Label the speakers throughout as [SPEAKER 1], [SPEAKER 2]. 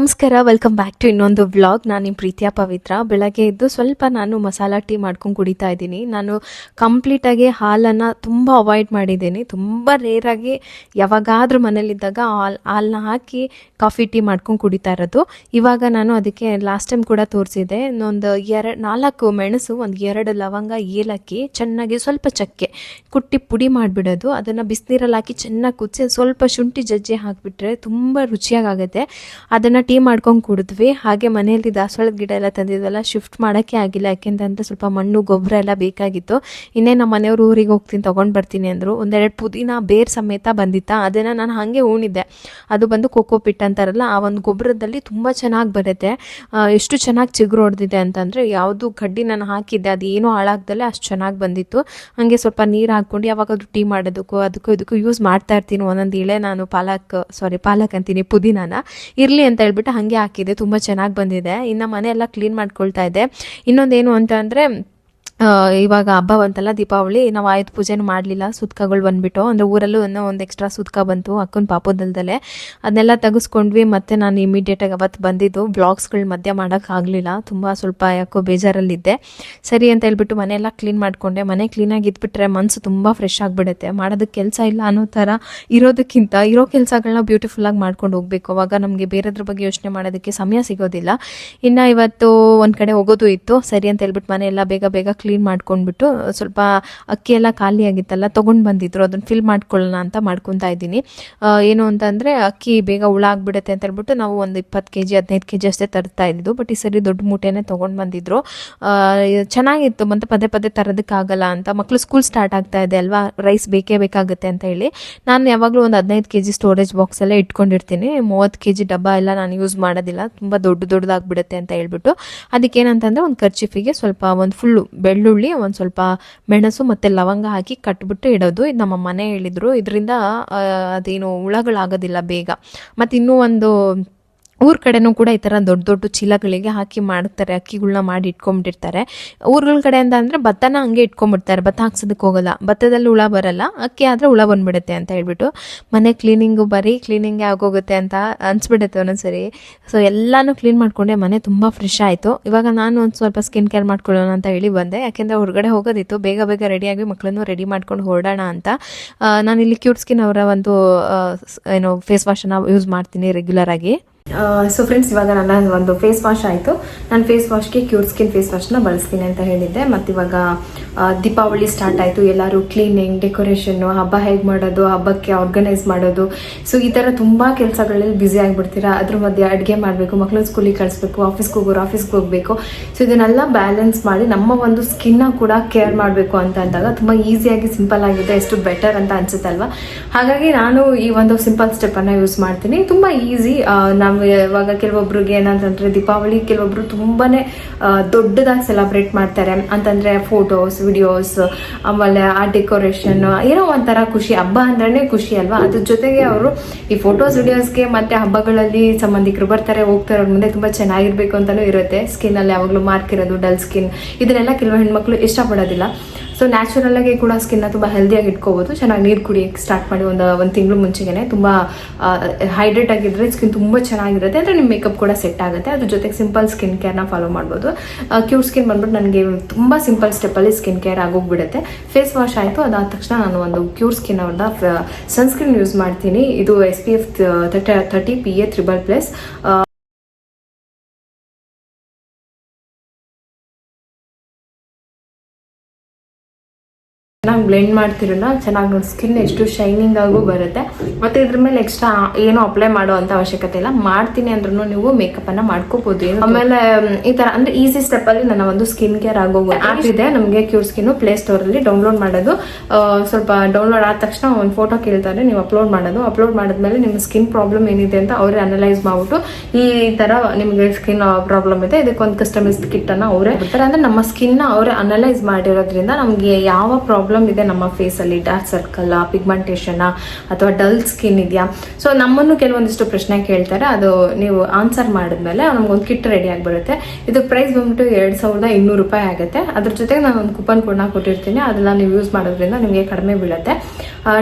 [SPEAKER 1] ಎಲ್ಲರಿಗೂ ನಮಸ್ಕಾರ welcome back to ಇನ್ನೊಂದು ವ್ಲಾಗ್ ನಾನು ನಿಮ್ಮ ಪ್ರೀತಿಯ ಪವಿತ್ರ. ಬೆಳಗ್ಗೆ ಎದ್ದು ಸ್ವಲ್ಪ ನಾನು ಮಸಾಲ ಟೀ ಮಾಡ್ಕೊಂಡು ಕುಡಿತಾ ಇದ್ದೀನಿ. ನಾನು ಕಂಪ್ಲೀಟಾಗಿ ಹಾಲನ್ನು ತುಂಬ ಅವಾಯ್ಡ್ ಮಾಡಿದ್ದೀನಿ. ತುಂಬ ರೇರಾಗಿ ಯಾವಾಗಾದರೂ ಮನೇಲಿದ್ದಾಗ ಹಾಲ್ ಹಾಲನ್ನ ಹಾಕಿ ಕಾಫಿ ಟೀ ಮಾಡ್ಕೊಂಡು ಕುಡಿತಾ ಇರೋದು. ಇವಾಗ ನಾನು ಅದಕ್ಕೆ ಲಾಸ್ಟ್ ಟೈಮ್ ಕೂಡ ತೋರಿಸಿದೆ ಇನ್ನೊಂದು ಎರಡು ನಾಲ್ಕು ಮೆಣಸು, ಒಂದು ಎರಡು ಲವಂಗ, ಏಲಕ್ಕಿ, ಚೆನ್ನಾಗಿ ಸ್ವಲ್ಪ ಚಕ್ಕೆ ಕುಟ್ಟಿ ಪುಡಿ ಮಾಡಿಬಿಡೋದು. ಅದನ್ನು ಬಿಸಿನೀರಲ್ಲಿ ಹಾಕಿ ಚೆನ್ನಾಗಿ ಕುದಿಸಿ, ಸ್ವಲ್ಪ ಶುಂಠಿ ಜಜ್ಜಿ ಹಾಕಿಬಿಟ್ರೆ ತುಂಬ ರುಚಿಯಾಗುತ್ತೆ ಅದನ್ನು ಟೀ ಮಾಡ್ಕೊಂಡು ಕುಡಿದ್ವಿ. ಹಾಗೆ ಮನೆಯಲ್ಲಿ ದಾಸವಾಳದ ಗಿಡ ಎಲ್ಲ ತಂದಿದ್ವಲ್ಲ ಶಿಫ್ಟ್ ಮಾಡೋಕ್ಕೆ ಆಗಿಲ್ಲ. ಯಾಕೆಂತಂದರೆ ಸ್ವಲ್ಪ ಮಣ್ಣು, ಗೊಬ್ಬರ ಎಲ್ಲ ಬೇಕಾಗಿತ್ತು. ಇನ್ನೇ ನಮ್ಮ ಮನೆಯವರು ಊರಿಗೆ ಹೋಗ್ತೀನಿ, ತೊಗೊಂಡು ಬರ್ತೀನಿ ಅಂದರು. ಒಂದೆರಡು ಪುದೀನ, ಬೇರ್ ಸಮೇತ ಬಂದಿತ್ತಾ, ಅದನ್ನು ನಾನು ಹಾಗೆ ಉಣಿದ್ದೆ ಅದು ಬಂದು ಕೋಕೋ ಪಿಟ್ ಅಂತಾರಲ್ಲ, ಆ ಒಂದು ಗೊಬ್ಬರದಲ್ಲಿ ತುಂಬ ಚೆನ್ನಾಗಿ ಬರುತ್ತೆ. ಎಷ್ಟು ಚೆನ್ನಾಗಿ ಚಿಗುರು ಹೊಡೆದಿದೆ ಅಂತಂದರೆ, ಯಾವುದು ಕಡ್ಡಿ ನಾನು ಹಾಕಿದ್ದೆ, ಅದು ಏನೂ ಹಾಳಾಗ್ದಲ್ಲೇ ಅಷ್ಟು ಚೆನ್ನಾಗಿ ಬಂದಿತ್ತು. ಹಾಗೆ ಸ್ವಲ್ಪ ನೀರು ಹಾಕ್ಕೊಂಡು ಯಾವಾಗಾದ್ರೂ ಟೀ ಮಾಡೋದಕ್ಕೂ, ಅದಕ್ಕೂ ಇದಕ್ಕೂ ಯೂಸ್ ಮಾಡ್ತಾ ಇರ್ತೀನಿ ಒಂದೊಂದು ಇಳೆ ನಾನು, ಪಾಲಕ್ ಸಾರಿ ಪಾಲಕ್ ಅಂತೀನಿ, ಪುದೀನಾನ. ಇರಲಿ ಅಂತ ಹೇಳ್ಬಿಟ್ಟು ಹಾಗೆ ಹಾಕಿದೆ ತುಂಬ ಚೆನ್ನಾಗಿ ಬಂದಿದೆ. ಇನ್ನು ಮನೆ ಎಲ್ಲ ಕ್ಲೀನ್ ಮಾಡ್ಕೊಳ್ತಾ ಇದ್ದೆ ಇನ್ನೊಂದೇನು ಅಂತ ಅಂದರೆ ಇವಾಗ ಹಬ್ಬ ಬಂತಲ್ಲ, ದೀಪಾವಳಿ, ನಾವು ಆಯುಧ ಪೂಜೆನೂ ಮಾಡಲಿಲ್ಲ, ಸುತ್ಕಗಳು ಬಂದ್ಬಿಟ್ಟು. ಅಂದರೆ ಊರಲ್ಲೂ ಇನ್ನೂ ಒಂದು ಎಕ್ಸ್ಟ್ರಾ ಸುತ್ಕ ಬಂತು, ಅಕ್ಕನ ಪಾಪದಲ್ದಲ್ಲೇ ಅದನ್ನೆಲ್ಲ ತೆಗೆಸ್ಕೊಂಡ್ವಿ, ಮತ್ತು ನಾನು ಇಮಿಡಿಯೇಟಾಗಿ ಅವತ್ತು ಬಂದಿದ್ದು. ಬ್ಲಾಗ್ಸ್ಗಳ ಮಧ್ಯ ಮಾಡೋಕ್ಕಾಗಲಿಲ್ಲ ತುಂಬ ಸ್ವಲ್ಪ ಯಾಕೋ ಬೇಜಾರಲ್ಲಿದ್ದೆ. ಸರಿ ಅಂತ ಹೇಳ್ಬಿಟ್ಟು ಮನೆಯೆಲ್ಲ ಕ್ಲೀನ್ ಮಾಡಿಕೊಂಡೆ. ಮನೆ ಕ್ಲೀನಾಗಿ ಇದ್ಬಿಟ್ರೆ ಮನಸ್ಸು ತುಂಬ ಫ್ರೆಶ್ ಆಗಿಬಿಡುತ್ತೆ. ಮಾಡೋದಕ್ಕೆ ಕೆಲಸ ಇಲ್ಲ ಅನ್ನೋ ಥರ ಇರೋದಕ್ಕಿಂತ, ಇರೋ ಕೆಲಸಗಳನ್ನ ಬ್ಯೂಟಿಫುಲ್ಲಾಗಿ ಮಾಡ್ಕೊಂಡು ಹೋಗಬೇಕು. ಅವಾಗ ನಮಗೆ ಬೇರೆದ್ರ ಬಗ್ಗೆ ಯೋಚನೆ ಮಾಡೋದಕ್ಕೆ ಸಮಯ ಸಿಗೋದಿಲ್ಲ. ಇನ್ನು ಇವತ್ತು ಒಂದು ಕಡೆ ಹೋಗೋದು ಇತ್ತು. ಸರಿ ಅಂತ ಹೇಳ್ಬಿಟ್ಟು ಮನೆ ಎಲ್ಲ ಬೇಗ ಬೇಗ ಕ್ಲೀನ್ ಮಾಡ್ಕೊಂಡ್ಬಿಟ್ಟು ಸ್ವಲ್ಪ ಅಕ್ಕಿ ಎಲ್ಲ ಖಾಲಿ ಆಗಿತ್ತಲ್ಲ, ತೊಗೊಂಡು ಬಂದಿದ್ರು. ಅದನ್ನು ಫಿಲ್ ಮಾಡ್ಕೊಳ್ಳೋಣ ಅಂತ ಮಾಡ್ಕೊತಾ ಇದ್ದೀನಿ. ಏನು ಅಂತಂದರೆ ಅಕ್ಕಿ ಬೇಗ ಹುಳ ಆಗ್ಬಿಡುತ್ತೆ ಅಂತ ಹೇಳ್ಬಿಟ್ಟು ನಾವು ಒಂದು ಇಪ್ಪತ್ತು ಕೆ ಜಿ ಹದಿನೈದು ಕೆ ಜಿ ಅಷ್ಟೇ ತರ್ತಾ ಇದ್ದಿದ್ದು. ಬಟ್ ಈ ಸರಿ ದೊಡ್ಡ ಮೂಟೆನೇ ತೊಗೊಂಡು ಬಂದಿದ್ರು. ಚೆನ್ನಾಗಿತ್ತು. ಮತ್ತು ಪದೇ ಪದೇ ತರೋದಕ್ಕಾಗಲ್ಲ ಅಂತ. ಮಕ್ಕಳು ಸ್ಕೂಲ್ ಸ್ಟಾರ್ಟ್ ಆಗ್ತಾ ಇದೆ ಅಲ್ವಾ? ರೈಸ್ ಬೇಕೇ ಬೇಕಾಗುತ್ತೆ ಅಂತ ಹೇಳಿ. ನಾನು ಯಾವಾಗಲೂ ಒಂದು ಹದಿನೈದು ಕೆ ಜಿ ಸ್ಟೋರೇಜ್ ಬಾಕ್ಸ್ ಎಲ್ಲ ಇಟ್ಕೊಂಡಿರ್ತೀನಿ. ಮೂವತ್ತು ಕೆ ಜಿ ಡಬ್ಬ ಎಲ್ಲ ನಾನು ಯೂಸ್ ಮಾಡೋದಿಲ್ಲ. ತುಂಬ ದೊಡ್ಡ ದೊಡ್ಡದಾಗ್ಬಿಡುತ್ತೆ ಅಂತ ಹೇಳ್ಬಿಟ್ಟು. ಅದಕ್ಕೇನಂತಂದರೆ ಒಂದು ಖರ್ಚಿಫಿಗೆ ಸ್ವಲ್ಪ ಒಂದು ಫುಲ್ಲು ಬೆಳ್ಳುಳ್ಳಿ ಒಂದು ಸ್ವಲ್ಪ ಮೆಣಸು ಮತ್ತು ಲವಂಗ ಹಾಕಿ ಕಟ್ಬಿಟ್ಟು ಇಡೋದು. ನಮ್ಮ ಮನೆ ಹೇಳಿದರು. ಇದರಿಂದ ಅದೇನು ಹುಳಗಳಾಗೋದಿಲ್ಲ ಬೇಗ. ಮತ್ತು ಇನ್ನೂ ಒಂದು ಊರ ಕಡೆನೂ ಕೂಡ ಈ ಥರ ದೊಡ್ಡ ದೊಡ್ಡ ಚೀಲಗಳಿಗೆ ಹಾಕಿ ಮಾಡ್ತಾರೆ ಅಕ್ಕಿಗಳನ್ನ ಮಾಡಿ ಇಟ್ಕೊಂಡ್ಬಿಟ್ಟಿರ್ತಾರೆ. ಊರುಗಳ ಕಡೆ ಅಂತ ಅಂದರೆ ಭತ್ತನ ಹಂಗೆ ಇಟ್ಕೊಂಡ್ಬಿಡ್ತಾರೆ, ಭತ್ತ ಹಾಕ್ಸೋದಕ್ಕೆ ಹೋಗಲ್ಲ. ಭತ್ತದಲ್ಲಿ ಹುಳ ಬರಲ್ಲ, ಅಕ್ಕಿ ಆದರೆ ಹುಳ ಬಂದ್ಬಿಡುತ್ತೆ ಅಂತ ಹೇಳ್ಬಿಟ್ಟು ಮನೆ ಕ್ಲೀನಿಂಗು ಬರೀ ಕ್ಲೀನಿಂಗೇ ಆಗೋಗುತ್ತೆ ಅಂತ ಅನ್ಸ್ಬಿಡುತ್ತೆ ಒಂದೊಂದ್ಸರಿ. ಸೊ ಎಲ್ಲನೂ ಕ್ಲೀನ್ ಮಾಡ್ಕೊಂಡೆ ಮನೆ ತುಂಬ ಫ್ರೆಶ್ ಆಯಿತು. ಇವಾಗ ನಾನು ಒಂದು ಸ್ವಲ್ಪ ಸ್ಕಿನ್ ಕೇರ್ ಮಾಡ್ಕೊಳ್ಳೋಣ ಅಂತ ಹೇಳಿ ಬಂದೆ. ಯಾಕೆಂದರೆ ಹೊರಗಡೆ ಹೋಗೋದಿತ್ತು. ಬೇಗ ಬೇಗ ರೆಡಿಯಾಗಿ ಮಕ್ಕಳನ್ನು ರೆಡಿ ಮಾಡ್ಕೊಂಡು ಹೊರಡೋಣ ಅಂತ. ನಾನು ಇಲ್ಲಿ ಕ್ಯೂಟ್ ಸ್ಕಿನ್ ಅವರ ಒಂದು ಏನು ಫೇಸ್ ವಾಶನ್ನು ಯೂಸ್ ಮಾಡ್ತೀನಿ ರೆಗ್ಯುಲರ್ ಆಗಿ. ಸೊ ಫ್ರೆಂಡ್ಸ್ ಇವಾಗ ನನ್ನ ಒಂದು ಫೇಸ್ ವಾಶ್ ಆಯಿತು. ನಾನು ಫೇಸ್ ವಾಶ್ಗೆ ಕ್ಯೂರ್ ಸ್ಕಿನ್ ಫೇಸ್ ವಾಶ್ನ ಬಳಸ್ತೀನಿ ಅಂತ ಹೇಳಿದ್ದೆ. ಮತ್ತು ಇವಾಗ ದೀಪಾವಳಿ ಸ್ಟಾರ್ಟ್ ಆಯಿತು. ಎಲ್ಲರೂ ಕ್ಲೀನಿಂಗ್ ಡೆಕೋರೇಷನ್ನು ಹಬ್ಬ ಹೇಗೆ ಮಾಡೋದು, ಹಬ್ಬಕ್ಕೆ ಆರ್ಗನೈಸ್ ಮಾಡೋದು. ಸೊ ಈ ಥರ ತುಂಬ ಕೆಲಸಗಳಲ್ಲಿ ಬ್ಯುಸಿ ಆಗಿಬಿಡ್ತೀರಾ? ಅದ್ರ ಮಧ್ಯೆ ಅಡುಗೆ ಮಾಡಬೇಕು ಮಕ್ಕಳು ಸ್ಕೂಲಿಗೆ ಕಳಿಸ್ಬೇಕು ಆಫೀಸ್ಗೆ ಹೋಗೋರು ಆಫೀಸ್ಗೆ ಹೋಗಬೇಕು. ಸೊ ಇದನ್ನೆಲ್ಲ ಬ್ಯಾಲೆನ್ಸ್ ಮಾಡಿ ನಮ್ಮ ಒಂದು ಸ್ಕಿನ್ನ ಕೂಡ ಕೇರ್ ಮಾಡಬೇಕು ಅಂತ ಅಂದಾಗ ತುಂಬ ಈಸಿಯಾಗಿ ಸಿಂಪಲ್ ಆಗಿದೆ. ಎಷ್ಟು ಬೆಟರ್ ಅಂತ ಅನಿಸುತ್ತಲ್ವ? ಹಾಗಾಗಿ ನಾನು ಈ ಒಂದು ಸಿಂಪಲ್ ಸ್ಟೆಪ್ಪನ್ನು ಯೂಸ್ ಮಾಡ್ತೀನಿ. ತುಂಬ ಈಸಿ ನಾವು ಇವಾಗ ಕೆಲವೊಬ್ರಿಗೆ ಏನಂತಂದರೆ ದೀಪಾವಳಿ ಕೆಲವೊಬ್ರು ತುಂಬಾ ದೊಡ್ಡದಾಗಿ ಸೆಲೆಬ್ರೇಟ್ ಮಾಡ್ತಾರೆ. ಅಂತಂದರೆ ಫೋಟೋಸ್ ವಿಡಿಯೋಸ್ ಆಮೇಲೆ ಆ ಡೆಕೋರೇಷನ್ ಏನೋ ಒಂಥರ ಖುಷಿ. ಹಬ್ಬ ಅಂದ್ರೆ ಖುಷಿ ಅಲ್ವಾ? ಅದ್ರ ಜೊತೆಗೆ ಅವರು ಈ ಫೋಟೋಸ್ ವಿಡಿಯೋಸ್ಗೆ ಮತ್ತೆ ಹಬ್ಬಗಳಲ್ಲಿ ಸಂಬಂಧಿಕರು ಬರ್ತಾರೆ, ಹೋಗ್ತಾರೆ, ಅವ್ರ ಮುಂದೆ ತುಂಬ ಚೆನ್ನಾಗಿರ್ಬೇಕು ಅಂತಲೂ ಇರುತ್ತೆ. ಸ್ಕಿನ್ನಲ್ಲಿ ಯಾವಾಗಲೂ ಮಾರ್ಕ್ ಇರೋದು ಡಲ್ ಸ್ಕಿನ್ ಇದನ್ನೆಲ್ಲ ಕೆಲವು ಹೆಣ್ಮಕ್ಳು ಇಷ್ಟಪಡೋದಿಲ್ಲ. ಸೊ ನ್ಯಾಚುರಲ್ ಆಗಿ ಕೂಡ ಸ್ಕಿನ್ನ ತುಂಬ ಹೆಲ್ದಿಯಾಗಿ ಇಟ್ಕೋಬೋದು. ಚೆನ್ನಾಗಿ ನೀರು ಕುಡಿಯೋಕ್ಕೆ ಸ್ಟಾರ್ಟ್ ಮಾಡಿ ಒಂದು ಒಂದು ತಿಂಗಳು ಮುಂಚೆಗೆ ತುಂಬ ಹೈಡ್ರೇಟ್ ಆಗಿದ್ರೆ ಸ್ಕಿನ್ ತುಂಬ ಚೆನ್ನಾಗಿರುತ್ತೆ. ಅಂದರೆ ನಿಮ್ಮ ಮೇಕಪ್ ಕೂಡ ಸೆಟ್ ಆಗುತ್ತೆ. ಅದ್ರ ಜೊತೆಗೆ ಸಿಂಪಲ್ ಸ್ಕಿನ್ ಕೇರ್ನ ಫಾಲೋ ಮಾಡ್ಬೋದು. ಕ್ಯೂರ್ ಸ್ಕಿನ್ ಬಂದ್ಬಿಟ್ಟು ನನಗೆ ತುಂಬ ಸಿಂಪಲ್ ಸ್ಟೆಪ್ಪಲ್ಲಿ ಸ್ಕಿನ್ ಕೇರ್ ಆಗೋಗ್ಬಿಡುತ್ತೆ. ಫೇಸ್ ವಾಶ್ ಆಯಿತು. ಅದಾದ ತಕ್ಷಣ ನಾನು ಒಂದು ಕ್ಯೂರ್ ಸ್ಕಿನ್ ಅವ್ರದ್ದ ಸನ್ಸ್ಕ್ರೀನ್ ಯೂಸ್ ಮಾಡ್ತೀನಿ. ಇದು S P F thirty P A triple plus ಚೆನ್ನಾಗಿ ಬ್ಲೆಂಡ್ ಮಾಡ್ತಿರಲ್ಲ ಚೆನ್ನಾಗಿ ನೋಡಿ ಸ್ಕಿನ್ ಎಷ್ಟು ಶೈನಿಂಗ್ ಆಗು ಬರುತ್ತೆ. ಮತ್ತೆ ಇದ್ರ ಮೇಲೆ ಎಕ್ಸ್ಟ್ರಾ ಏನು ಅಪ್ಲೈ ಮಾಡೋ ಅಂತ ಅವಶ್ಯಕತೆ ಇಲ್ಲ. ಮಾಡ್ತೀನಿ ಅಂದ್ರೂ ನೀವು ಮೇಕಪ್ ಅನ್ನ ಮಾಡ್ಕೋಬಹುದು ಆಮೇಲೆ ಈ ತರ ಅಂದ್ರೆ ಈಸಿ ಸ್ಟೆಪ್ ಅಲ್ಲಿ ನನ್ನ ಒಂದು ಸ್ಕಿನ್ ಕೇರ್ ಆಗೋ ಆಪ್ ಇದೆ. ನಮಗೆ ಕ್ಯೂರ್ ಸ್ಕಿನ್ ಪ್ಲೇ ಸ್ಟೋರ್ ಅಲ್ಲಿ ಡೌನ್ಲೋಡ್ ಮಾಡೋದು. ಸ್ವಲ್ಪ ಡೌನ್ಲೋಡ್ ಆದ ತಕ್ಷಣ ಒಂದು ಫೋಟೋ ಕೇಳ್ತಾರೆ ನೀವು ಅಪ್ಲೋಡ್ ಮಾಡೋದು. ಅಪ್ಲೋಡ್ ಮಾಡಿದ್ಮೇಲೆ ನಿಮ್ಮ ಸ್ಕಿನ್ ಪ್ರಾಬ್ಲಮ್ ಏನಿದೆ ಅಂತ ಅವರೇ ಅನಲೈಸ್ ಮಾಡ್ಬಿಟ್ಟು ಈ ತರ ನಿಮಗೆ ಸ್ಕಿನ್ ಪ್ರಾಬ್ಲಮ್ ಇದೆ. ಇದಕ್ಕೊಂದು ಕಸ್ಟಮೈಸ್ ಕಿಟ್ ಅನ್ನ ಅವರೇ ಬಿಡ್ತಾರೆ ಅಂದ್ರೆ ನಮ್ಮ ಸ್ಕಿನ್ ಅವರೇ ಅನಲೈಸ್ ಮಾಡಿರೋದ್ರಿಂದ ನಮಗೆ ಯಾವ ಪ್ರಾಬ್ಲಮ್ ಪ್ರಾಬ್ಲಮ್ ಇದೆ ನಮ್ಮ ಫೇಸಲ್ಲಿ ಡಾರ್ಕ್ ಸರ್ಕಲ್ ಪಿಗ್ಮೆಂಟೇಷನ್ ಅಥವಾ ಡಲ್ ಸ್ಕಿನ್ ಇದೆಯಾ? ಸೊ ನಮ್ಮನ್ನು ಕೆಲವೊಂದಿಷ್ಟು ಪ್ರಶ್ನೆ ಕೇಳ್ತಾರೆ. ಅದು ನೀವು ಆನ್ಸರ್ ಮಾಡಿದ್ಮೇಲೆ ನಮ್ಗೊಂದು ಕಿಟ್ ರೆಡಿ ಆಗಿಬಿಡುತ್ತೆ. ಇದು ಪ್ರೈಸ್ ಬಂದ್ಬಿಟ್ಟು ಎರಡು ಸಾವಿರದ ಇನ್ನೂರು ರೂಪಾಯಿ ಆಗುತ್ತೆ. ಅದ್ರ ಜೊತೆಗೆ ನಾನು ಒಂದು ಕೂಪನ್ ಕೋಡ್ನ ಕೊಟ್ಟಿರ್ತೀನಿ. ಅದನ್ನ ನೀವು ಯೂಸ್ ಮಾಡೋದ್ರಿಂದ ನಿಮಗೆ ಕಡಿಮೆ ಬೀಳುತ್ತೆ.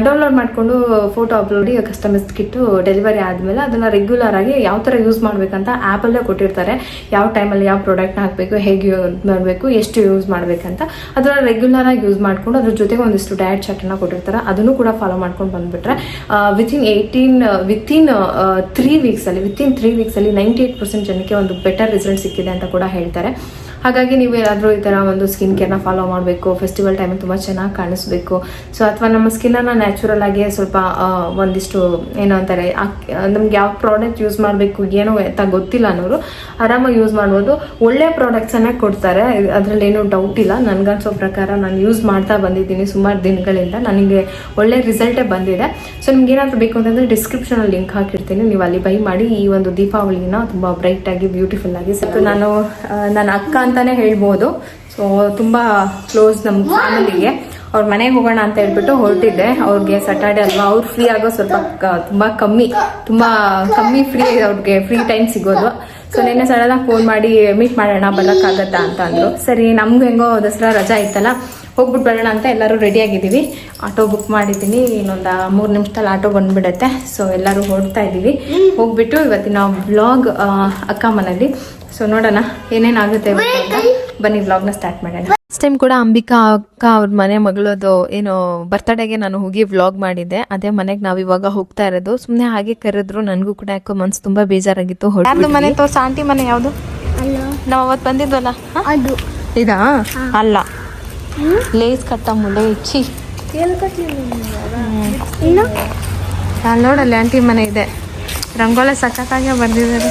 [SPEAKER 1] ಡೌನ್ಲೋಡ್ ಮಾಡಿಕೊಂಡು ಫೋಟೋ ಅಪ್ಲೋಡಿ ಕಸ್ಟಮರ್ಸ್ ಕಿಟ್ಟು ಡೆಲಿವರಿ ಆದಮೇಲೆ ಅದನ್ನು ರೆಗ್ಯುಲರ್ ಆಗಿ ಯಾವ ಥರ ಯೂಸ್ ಮಾಡಬೇಕಂತ ಆ್ಯಪಲ್ಲೇ ಕೊಟ್ಟಿರ್ತಾರೆ. ಯಾವ ಟೈಮಲ್ಲಿ ಯಾವ ಪ್ರಾಡಕ್ಟ್ನ ಹಾಕಬೇಕು, ಹೇಗೆ ಮಾಡಬೇಕು, ಎಷ್ಟು ಯೂಸ್ ಮಾಡಬೇಕಂತ. ಅದನ್ನ ರೆಗ್ಯುಲರ್ ಆಗಿ ಯೂಸ್ ಮಾಡಿಕೊಂಡು ಅದ್ರ ಜೊತೆಗೆ ಒಂದಿಷ್ಟು ಡಯಟ್ ಚಾರ್ಟನ್ನು ಕೊಟ್ಟಿರ್ತಾರೆ. ಅದನ್ನು ಕೂಡ ಫಾಲೋ ಮಾಡ್ಕೊಂಡು ಬಂದುಬಿಟ್ರೆ ವಿತಿನ್ ಏಯ್ಟೀನ್ ವಿತಿನ್ ತ್ರೀ ವೀಕ್ಸಲ್ಲಿ ವಿತಿನ್ ತ್ರೀ ವೀಕ್ಸಲ್ಲಿ ನೈಂಟಿ ಏಯ್ಟ್ ಪರ್ಸೆಂಟ್ ಜನಕ್ಕೆ ಒಂದು ಬೆಟರ್ ರಿಸಲ್ಟ್ ಸಿಕ್ಕಿದೆ ಅಂತ ಕೂಡ ಹೇಳ್ತಾರೆ. ಹಾಗಾಗಿ ನೀವು ಏನಾದರೂ ಈ ಥರ ಒಂದು ಸ್ಕಿನ್ ಕೇರ್ನ ಫಾಲೋ ಮಾಡಬೇಕು ಫೆಸ್ಟಿವಲ್ ಟೈಮಲ್ಲಿ ತುಂಬ ಚೆನ್ನಾಗಿ ಕಾಣಿಸ್ಬೇಕು. ಸೊ ಅಥವಾ ನಮ್ಮ ಸ್ಕಿನ್ನ ನ್ಯಾಚುರಲ್ ಆಗಿ ಸ್ವಲ್ಪ ಒಂದಿಷ್ಟು ಏನೋ ಅಂತಾರೆ ನಮ್ಗೆ ಯಾವ ಪ್ರಾಡಕ್ಟ್ ಯೂಸ್ ಮಾಡಬೇಕು, ಏನೋ ಅಂತ ಗೊತ್ತಿಲ್ಲ ಅನ್ನೋರು ಆರಾಮಾಗಿ ಯೂಸ್ ಮಾಡ್ಬೋದು. ಒಳ್ಳೆ ಪ್ರಾಡಕ್ಟ್ಸನ್ನು ಕೊಡ್ತಾರೆ, ಅದರಲ್ಲಿ ಏನೂ ಡೌಟ್ ಇಲ್ಲ. ನನಗನ್ಸೋ ಪ್ರಕಾರ ನಾನು ಯೂಸ್ ಮಾಡ್ತಾ ಬಂದಿದ್ದೀನಿ ಸುಮಾರು ದಿನಗಳಿಂದ, ನನಗೆ ಒಳ್ಳೆ ರಿಸಲ್ಟೇ ಬಂದಿದೆ. ಸೊ ನಿಮ್ಗೆ ಏನಾದರೂ ಬೇಕು ಅಂತಂದರೆ ಡಿಸ್ಕ್ರಿಪ್ಷನಲ್ಲಿ ಲಿಂಕ್ ಹಾಕಿರ್ತೀನಿ. ನೀವು ಅಲ್ಲಿ ಬೈ ಮಾಡಿ ಈ ಒಂದು ದೀಪಾವಳಿನ ತುಂಬ ಬ್ರೈಟಾಗಿ ಬ್ಯೂಟಿಫುಲ್ ಆಗಿ ಸೊ ನಾನು ನನ್ನ ಅಕ್ಕ ಅಂತಾನೆ ಹೇಳ್ಬೋದು. ಸೊ ತುಂಬ ಕ್ಲೋಸ್ ನಮ್ಮ ಫ್ಯಾಮಿಲಿಗೆ ಅವ್ರ ಮನೆಗೆ ಹೋಗೋಣ ಅಂತ ಹೇಳ್ಬಿಟ್ಟು ಹೊರಟಿದ್ದೆ. ಅವ್ರಿಗೆ ಸಟರ್ಡೆ ಅಲ್ವಾ, ಅವ್ರು ಫ್ರೀ ಆಗೋ ಸ್ವಲ್ಪ ತುಂಬಾ ಕಮ್ಮಿ, ತುಂಬ ಕಮ್ಮಿ ಫ್ರೀ ಅವ್ರಿಗೆ ಫ್ರೀ ಟೈಮ್ ಸಿಗೋದು. ಸೊ ನಿನ್ನೆ ಸಡನ್ನಾಗಿ ಫೋನ್ ಮಾಡಿ ಮೀಟ್ ಮಾಡೋಣ, ಬರೋಕ್ಕಾಗತ್ತಾ? ಅಂತ ಅಂದರು. ಸರಿ, ನಮ್ಗೆ ಹೆಂಗೋ ದಸರಾ ರಜಾ ಇತ್ತಲ್ಲ ಹೋಗ್ಬಿಟ್ಟು ಬರೋಣ ಅಂತ ಎಲ್ಲರೂ ರೆಡಿಯಾಗಿದ್ದೀವಿ ಆಟೋ ಬುಕ್ ಮಾಡಿದ್ದೀನಿ, ಇನ್ನೊಂದು ಮೂರು ನಿಮಿಷದಲ್ಲಿ ಆಟೋ ಬಂದ್ಬಿಡುತ್ತೆ. ಸೊ ಎಲ್ಲರೂ ಹೊರಡ್ತಾ ಇದ್ದೀವಿ. ಹೋಗ್ಬಿಟ್ಟು ಇವತ್ತಿನ ವ್ಲಾಗ್ ಅಕ್ಕ ಮನೇಲಿ ಸೊ ನೋಡೋಣ ಏನೇನಾಗುತ್ತೆ ಬನ್ನಿ ವ್ಲಾಗ್ನ ಸ್ಟಾರ್ಟ್ ಮಾಡೋಣ. ಫಸ್ಟ್ ಟೈಮ್ ಕೂಡ ಅಂಬಿಕಾ ಅಕ್ಕ ಅವ್ರ ಮನೆ ಮಗಳದು ಏನು ಬರ್ತಡೇಗೆ ನಾನು ಹೋಗಿ ವ್ಲಾಗ್ ಮಾಡಿದ್ದೆ. ಅದೇ ಮನೆಗೆ ನಾವು ಇವಾಗ ಹೋಗ್ತಾ ಇರೋದು. ಸುಮ್ಮನೆ ಹಾಗೆ ಕರೆದ್ರು ನನಗೂ ಕೂಡ ಯಾಕೋ ಮನ್ಸು ತುಂಬಾ ಬೇಜಾರಾಗಿತ್ತು ಮನೆ ತೋರ್ಸ ಆಂಟಿ ಮನೆ ಯಾವುದು? ನಾವು ಅವತ್ತು ಬಂದಿದ್ವಲ್ಲ?
[SPEAKER 2] ಅದು.
[SPEAKER 1] ಇದಾ? ಅಲ್ಲ. ಲೇಸ್ ಕಟ್ಟ ಮುಲೆ ಇಚ್ಚಿ
[SPEAKER 2] ನೋಡಲ್ಲ
[SPEAKER 1] ಅಲ್ಲಿ ನೋಡಲ್ಲಿ ಆಂಟಿ ಮನೆ ಇದೆ. ರಂಗೋಲೆ ಸಖತ್ತಾಗೆ ಬರ್ದಿದ್ದಾರೆ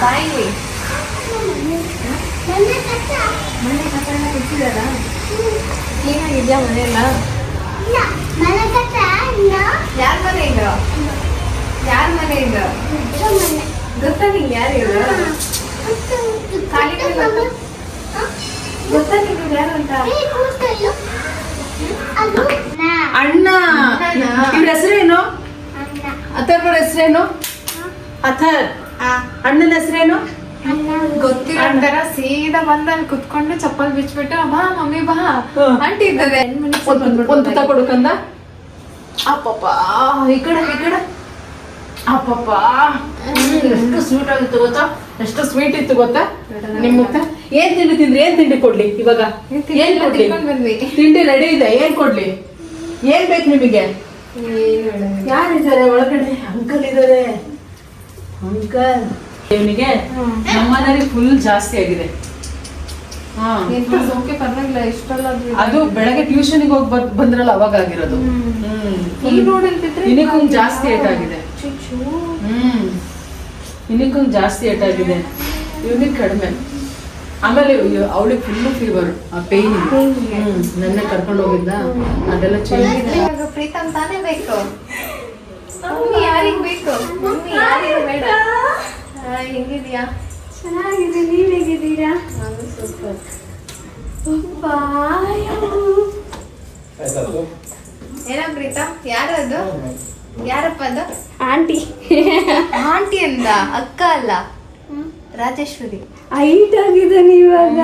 [SPEAKER 1] ಬಾಯಿ ಕ್ಲೀನಾಗಿದ್ಯಾ ಮನೆ ಎಲ್ಲ ಯಾರ ಮನೆ ಇದು ಯಾರ ಮನೆ ಇದು ಗೊತ್ತಾ ನಿಂಗೆ ಯಾರು ಇದು ಕಾಲಿಗೆ ಗೊತ್ತಾ ಗೊತ್ತಾ ನಿಂಗೆ ಯಾರು ಅಂತ
[SPEAKER 3] ಅಣ್ಣ ಇವ್ರ ಹೆಸರೇನು ಅಥರ್ವರ ಹೆಸರೇನು ಅಥರ್ ಅಣ್ಣನ ಹೆಸರೇನು
[SPEAKER 1] ಗೊತ್ತಿರಂತರ ಸೀದಾ ಬಂದ ಅಲ್ಲಿ ಕುತ್ಕೊಂಡು ಚಪ್ಪಲ್ ಬಿಚ್ಬಿಟ್ಟು ಬಾ ಮಮ್ಮಿ ಬಾ. ಆಂಟಿ ಇದ್ದಾರೆ.
[SPEAKER 3] ಒಂದು ತುತ್ತ ಕೊಡುಕಂದ ಅಪ್ಪಪ್ಪ ಈ ಕಡೆ ಈ ಕಡೆ. ಅಪ್ಪಪ್ಪ. ಎಷ್ಟು ಸ್ವೀಟ್ ಆಗಿತ್ತು ಗೊತ್ತಾ? ಎಷ್ಟು ಸ್ವೀಟ್ ಇತ್ತು ಗೊತ್ತಾ? ನಿಮ್ಮ ಮುಖ ಏನ್ ತಿಂಡಿ ತಿಂದ್ರಿ? ಏನ್ ತಿಂಡಿ ಕೊಡ್ಲಿ ಇವಾಗ? ಏನ್ ಕೊಡ್ಲಿ? ತಿಂಡಿ ರೆಡಿ ಇದೆ ಏನ್ ಕೊಡ್ಲಿ? ಏನ್ ಬೇಕು ನಿಮಗೆ? ಯಾರಿದ್ದಾರೆ ಒಳಗಡೆ? ಅಂಕಲ್ ಇದ್ದಾರೆ. ಅಂಕಲ್. ಇವನಿಗೆ ನಮ್ಮನೇಲಿ ಫುಲ್ ಜಾಸ್ತಿ ಆಗಿದೆ.
[SPEAKER 1] ಓಕೆ ಪರವಾಗಿಲ್ಲ ಇಷ್ಟಲ್ಲ
[SPEAKER 3] ಅದು ಬೆಳಗ್ಗೆ ಟ್ಯೂಷನ್ಗೆ ಹೋಗಿ ಬಂದ್- ಬಂದ್ರಲ್ಲ ಅವಾಗ ಆಗಿರೋದು.
[SPEAKER 1] ಈ ಜಾಸ್ತಿ ಏಟ್
[SPEAKER 3] ಇನ್ನಿಕೊಂದ್ ಜಾಸ್ತಿ ಏಟಾಗಿದೆ. ಹ್ಮ್. ಇನ್ನಿಕೊಂದ್ ಜಾಸ್ತಿ ಏಟಾಗಿದೆ. ಇವನಿಗೆ ಕಡಿಮೆ. ಆಮೇಲೆ ಅವಳಿಗೆ ಫುಲ್ ಫೀವರ್ ಆ ಪೇನ್ ನೆನ್ನೆ ಕರ್ಕೊಂಡು ಹೋಗಿದ್ದ. ಅದೆಲ್ಲ ಚೇಂಜ್
[SPEAKER 1] ಪ್ರೀತಮ್ ತಾನೇ ಬೇಕು. ಯಾರಿಗ್ ಬೇಕು? ಯಾರಿಗೂ ಬೇಡ. ಹೆಂಗಿದ್ಯಾ?
[SPEAKER 2] ಚೆನ್ನಾಗಿದೆ ನೀವ್ ಹೇಗಿದ್ದೀರಾ?
[SPEAKER 1] ನಾನು ಸೂಪರ್. ಏನೋ ಯಾರದು ಯಾರಪ್ಪ ಅದು?
[SPEAKER 2] ಆಂಟಿ.
[SPEAKER 1] ಆಂಟಿ ಅಂದ ಅಕ್ಕ ಅಲ್ಲ? ರಾಜೇಶ್ವರಿ.
[SPEAKER 2] ಹೈಟ್ ಆಗಿದ್ದಾನೆ ಇವಾಗ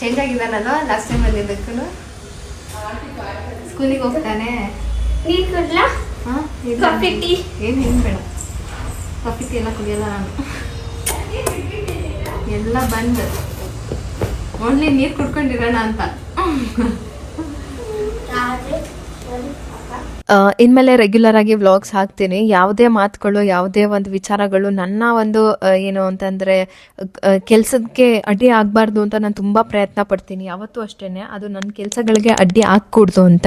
[SPEAKER 1] ಚೇಂಜ್ ನಾನು ಲಾಸ್ಟ್ ಟೈಮ್ ಬಂದಿದ್ದಕ್ಕೂ? ಸ್ಕೂಲಿಗೆ ಹೋಗ್ತಾನೆ.
[SPEAKER 2] ನೀನ್ ಕೊಡ್ಲಾ?
[SPEAKER 1] ಹಾ
[SPEAKER 2] ಕಾಫಿ ಟೀ.
[SPEAKER 1] ಏನು ಏನು ಬೇಡ. ಕಾಫಿ ಟೀ ಎಲ್ಲ ಕುಡಿಯಲ್ಲ ನಾನು. ಎಲ್ಲ ಬಂದು. ಓನ್ಲಿ ನೀರು ಕುಡ್ಕೊಂಡಿರೋಣ ಅಂತ. ಇನ್ಮೇಲೆ ರೆಗ್ಯುಲರ್ ಆಗಿ ವ್ಲಾಗ್ಸ್ ಹಾಕ್ತೀನಿ. ಯಾವುದೇ ಮಾತುಗಳು, ಯಾವುದೇ ಒಂದು ವಿಚಾರಗಳು ನನ್ನ ಒಂದು ಏನು ಅಂತಂದರೆ ಕೆಲಸಕ್ಕೆ ಅಡ್ಡಿ ಆಗಬಾರ್ದು ಅಂತ ನಾನು ತುಂಬ ಪ್ರಯತ್ನ ಪಡ್ತೀನಿ. ಯಾವತ್ತೂ ಅಷ್ಟೇ ಅದು ನನ್ನ ಕೆಲಸಗಳಿಗೆ ಅಡ್ಡಿ ಆಗ್ಕೂಡ್ದು ಅಂತ.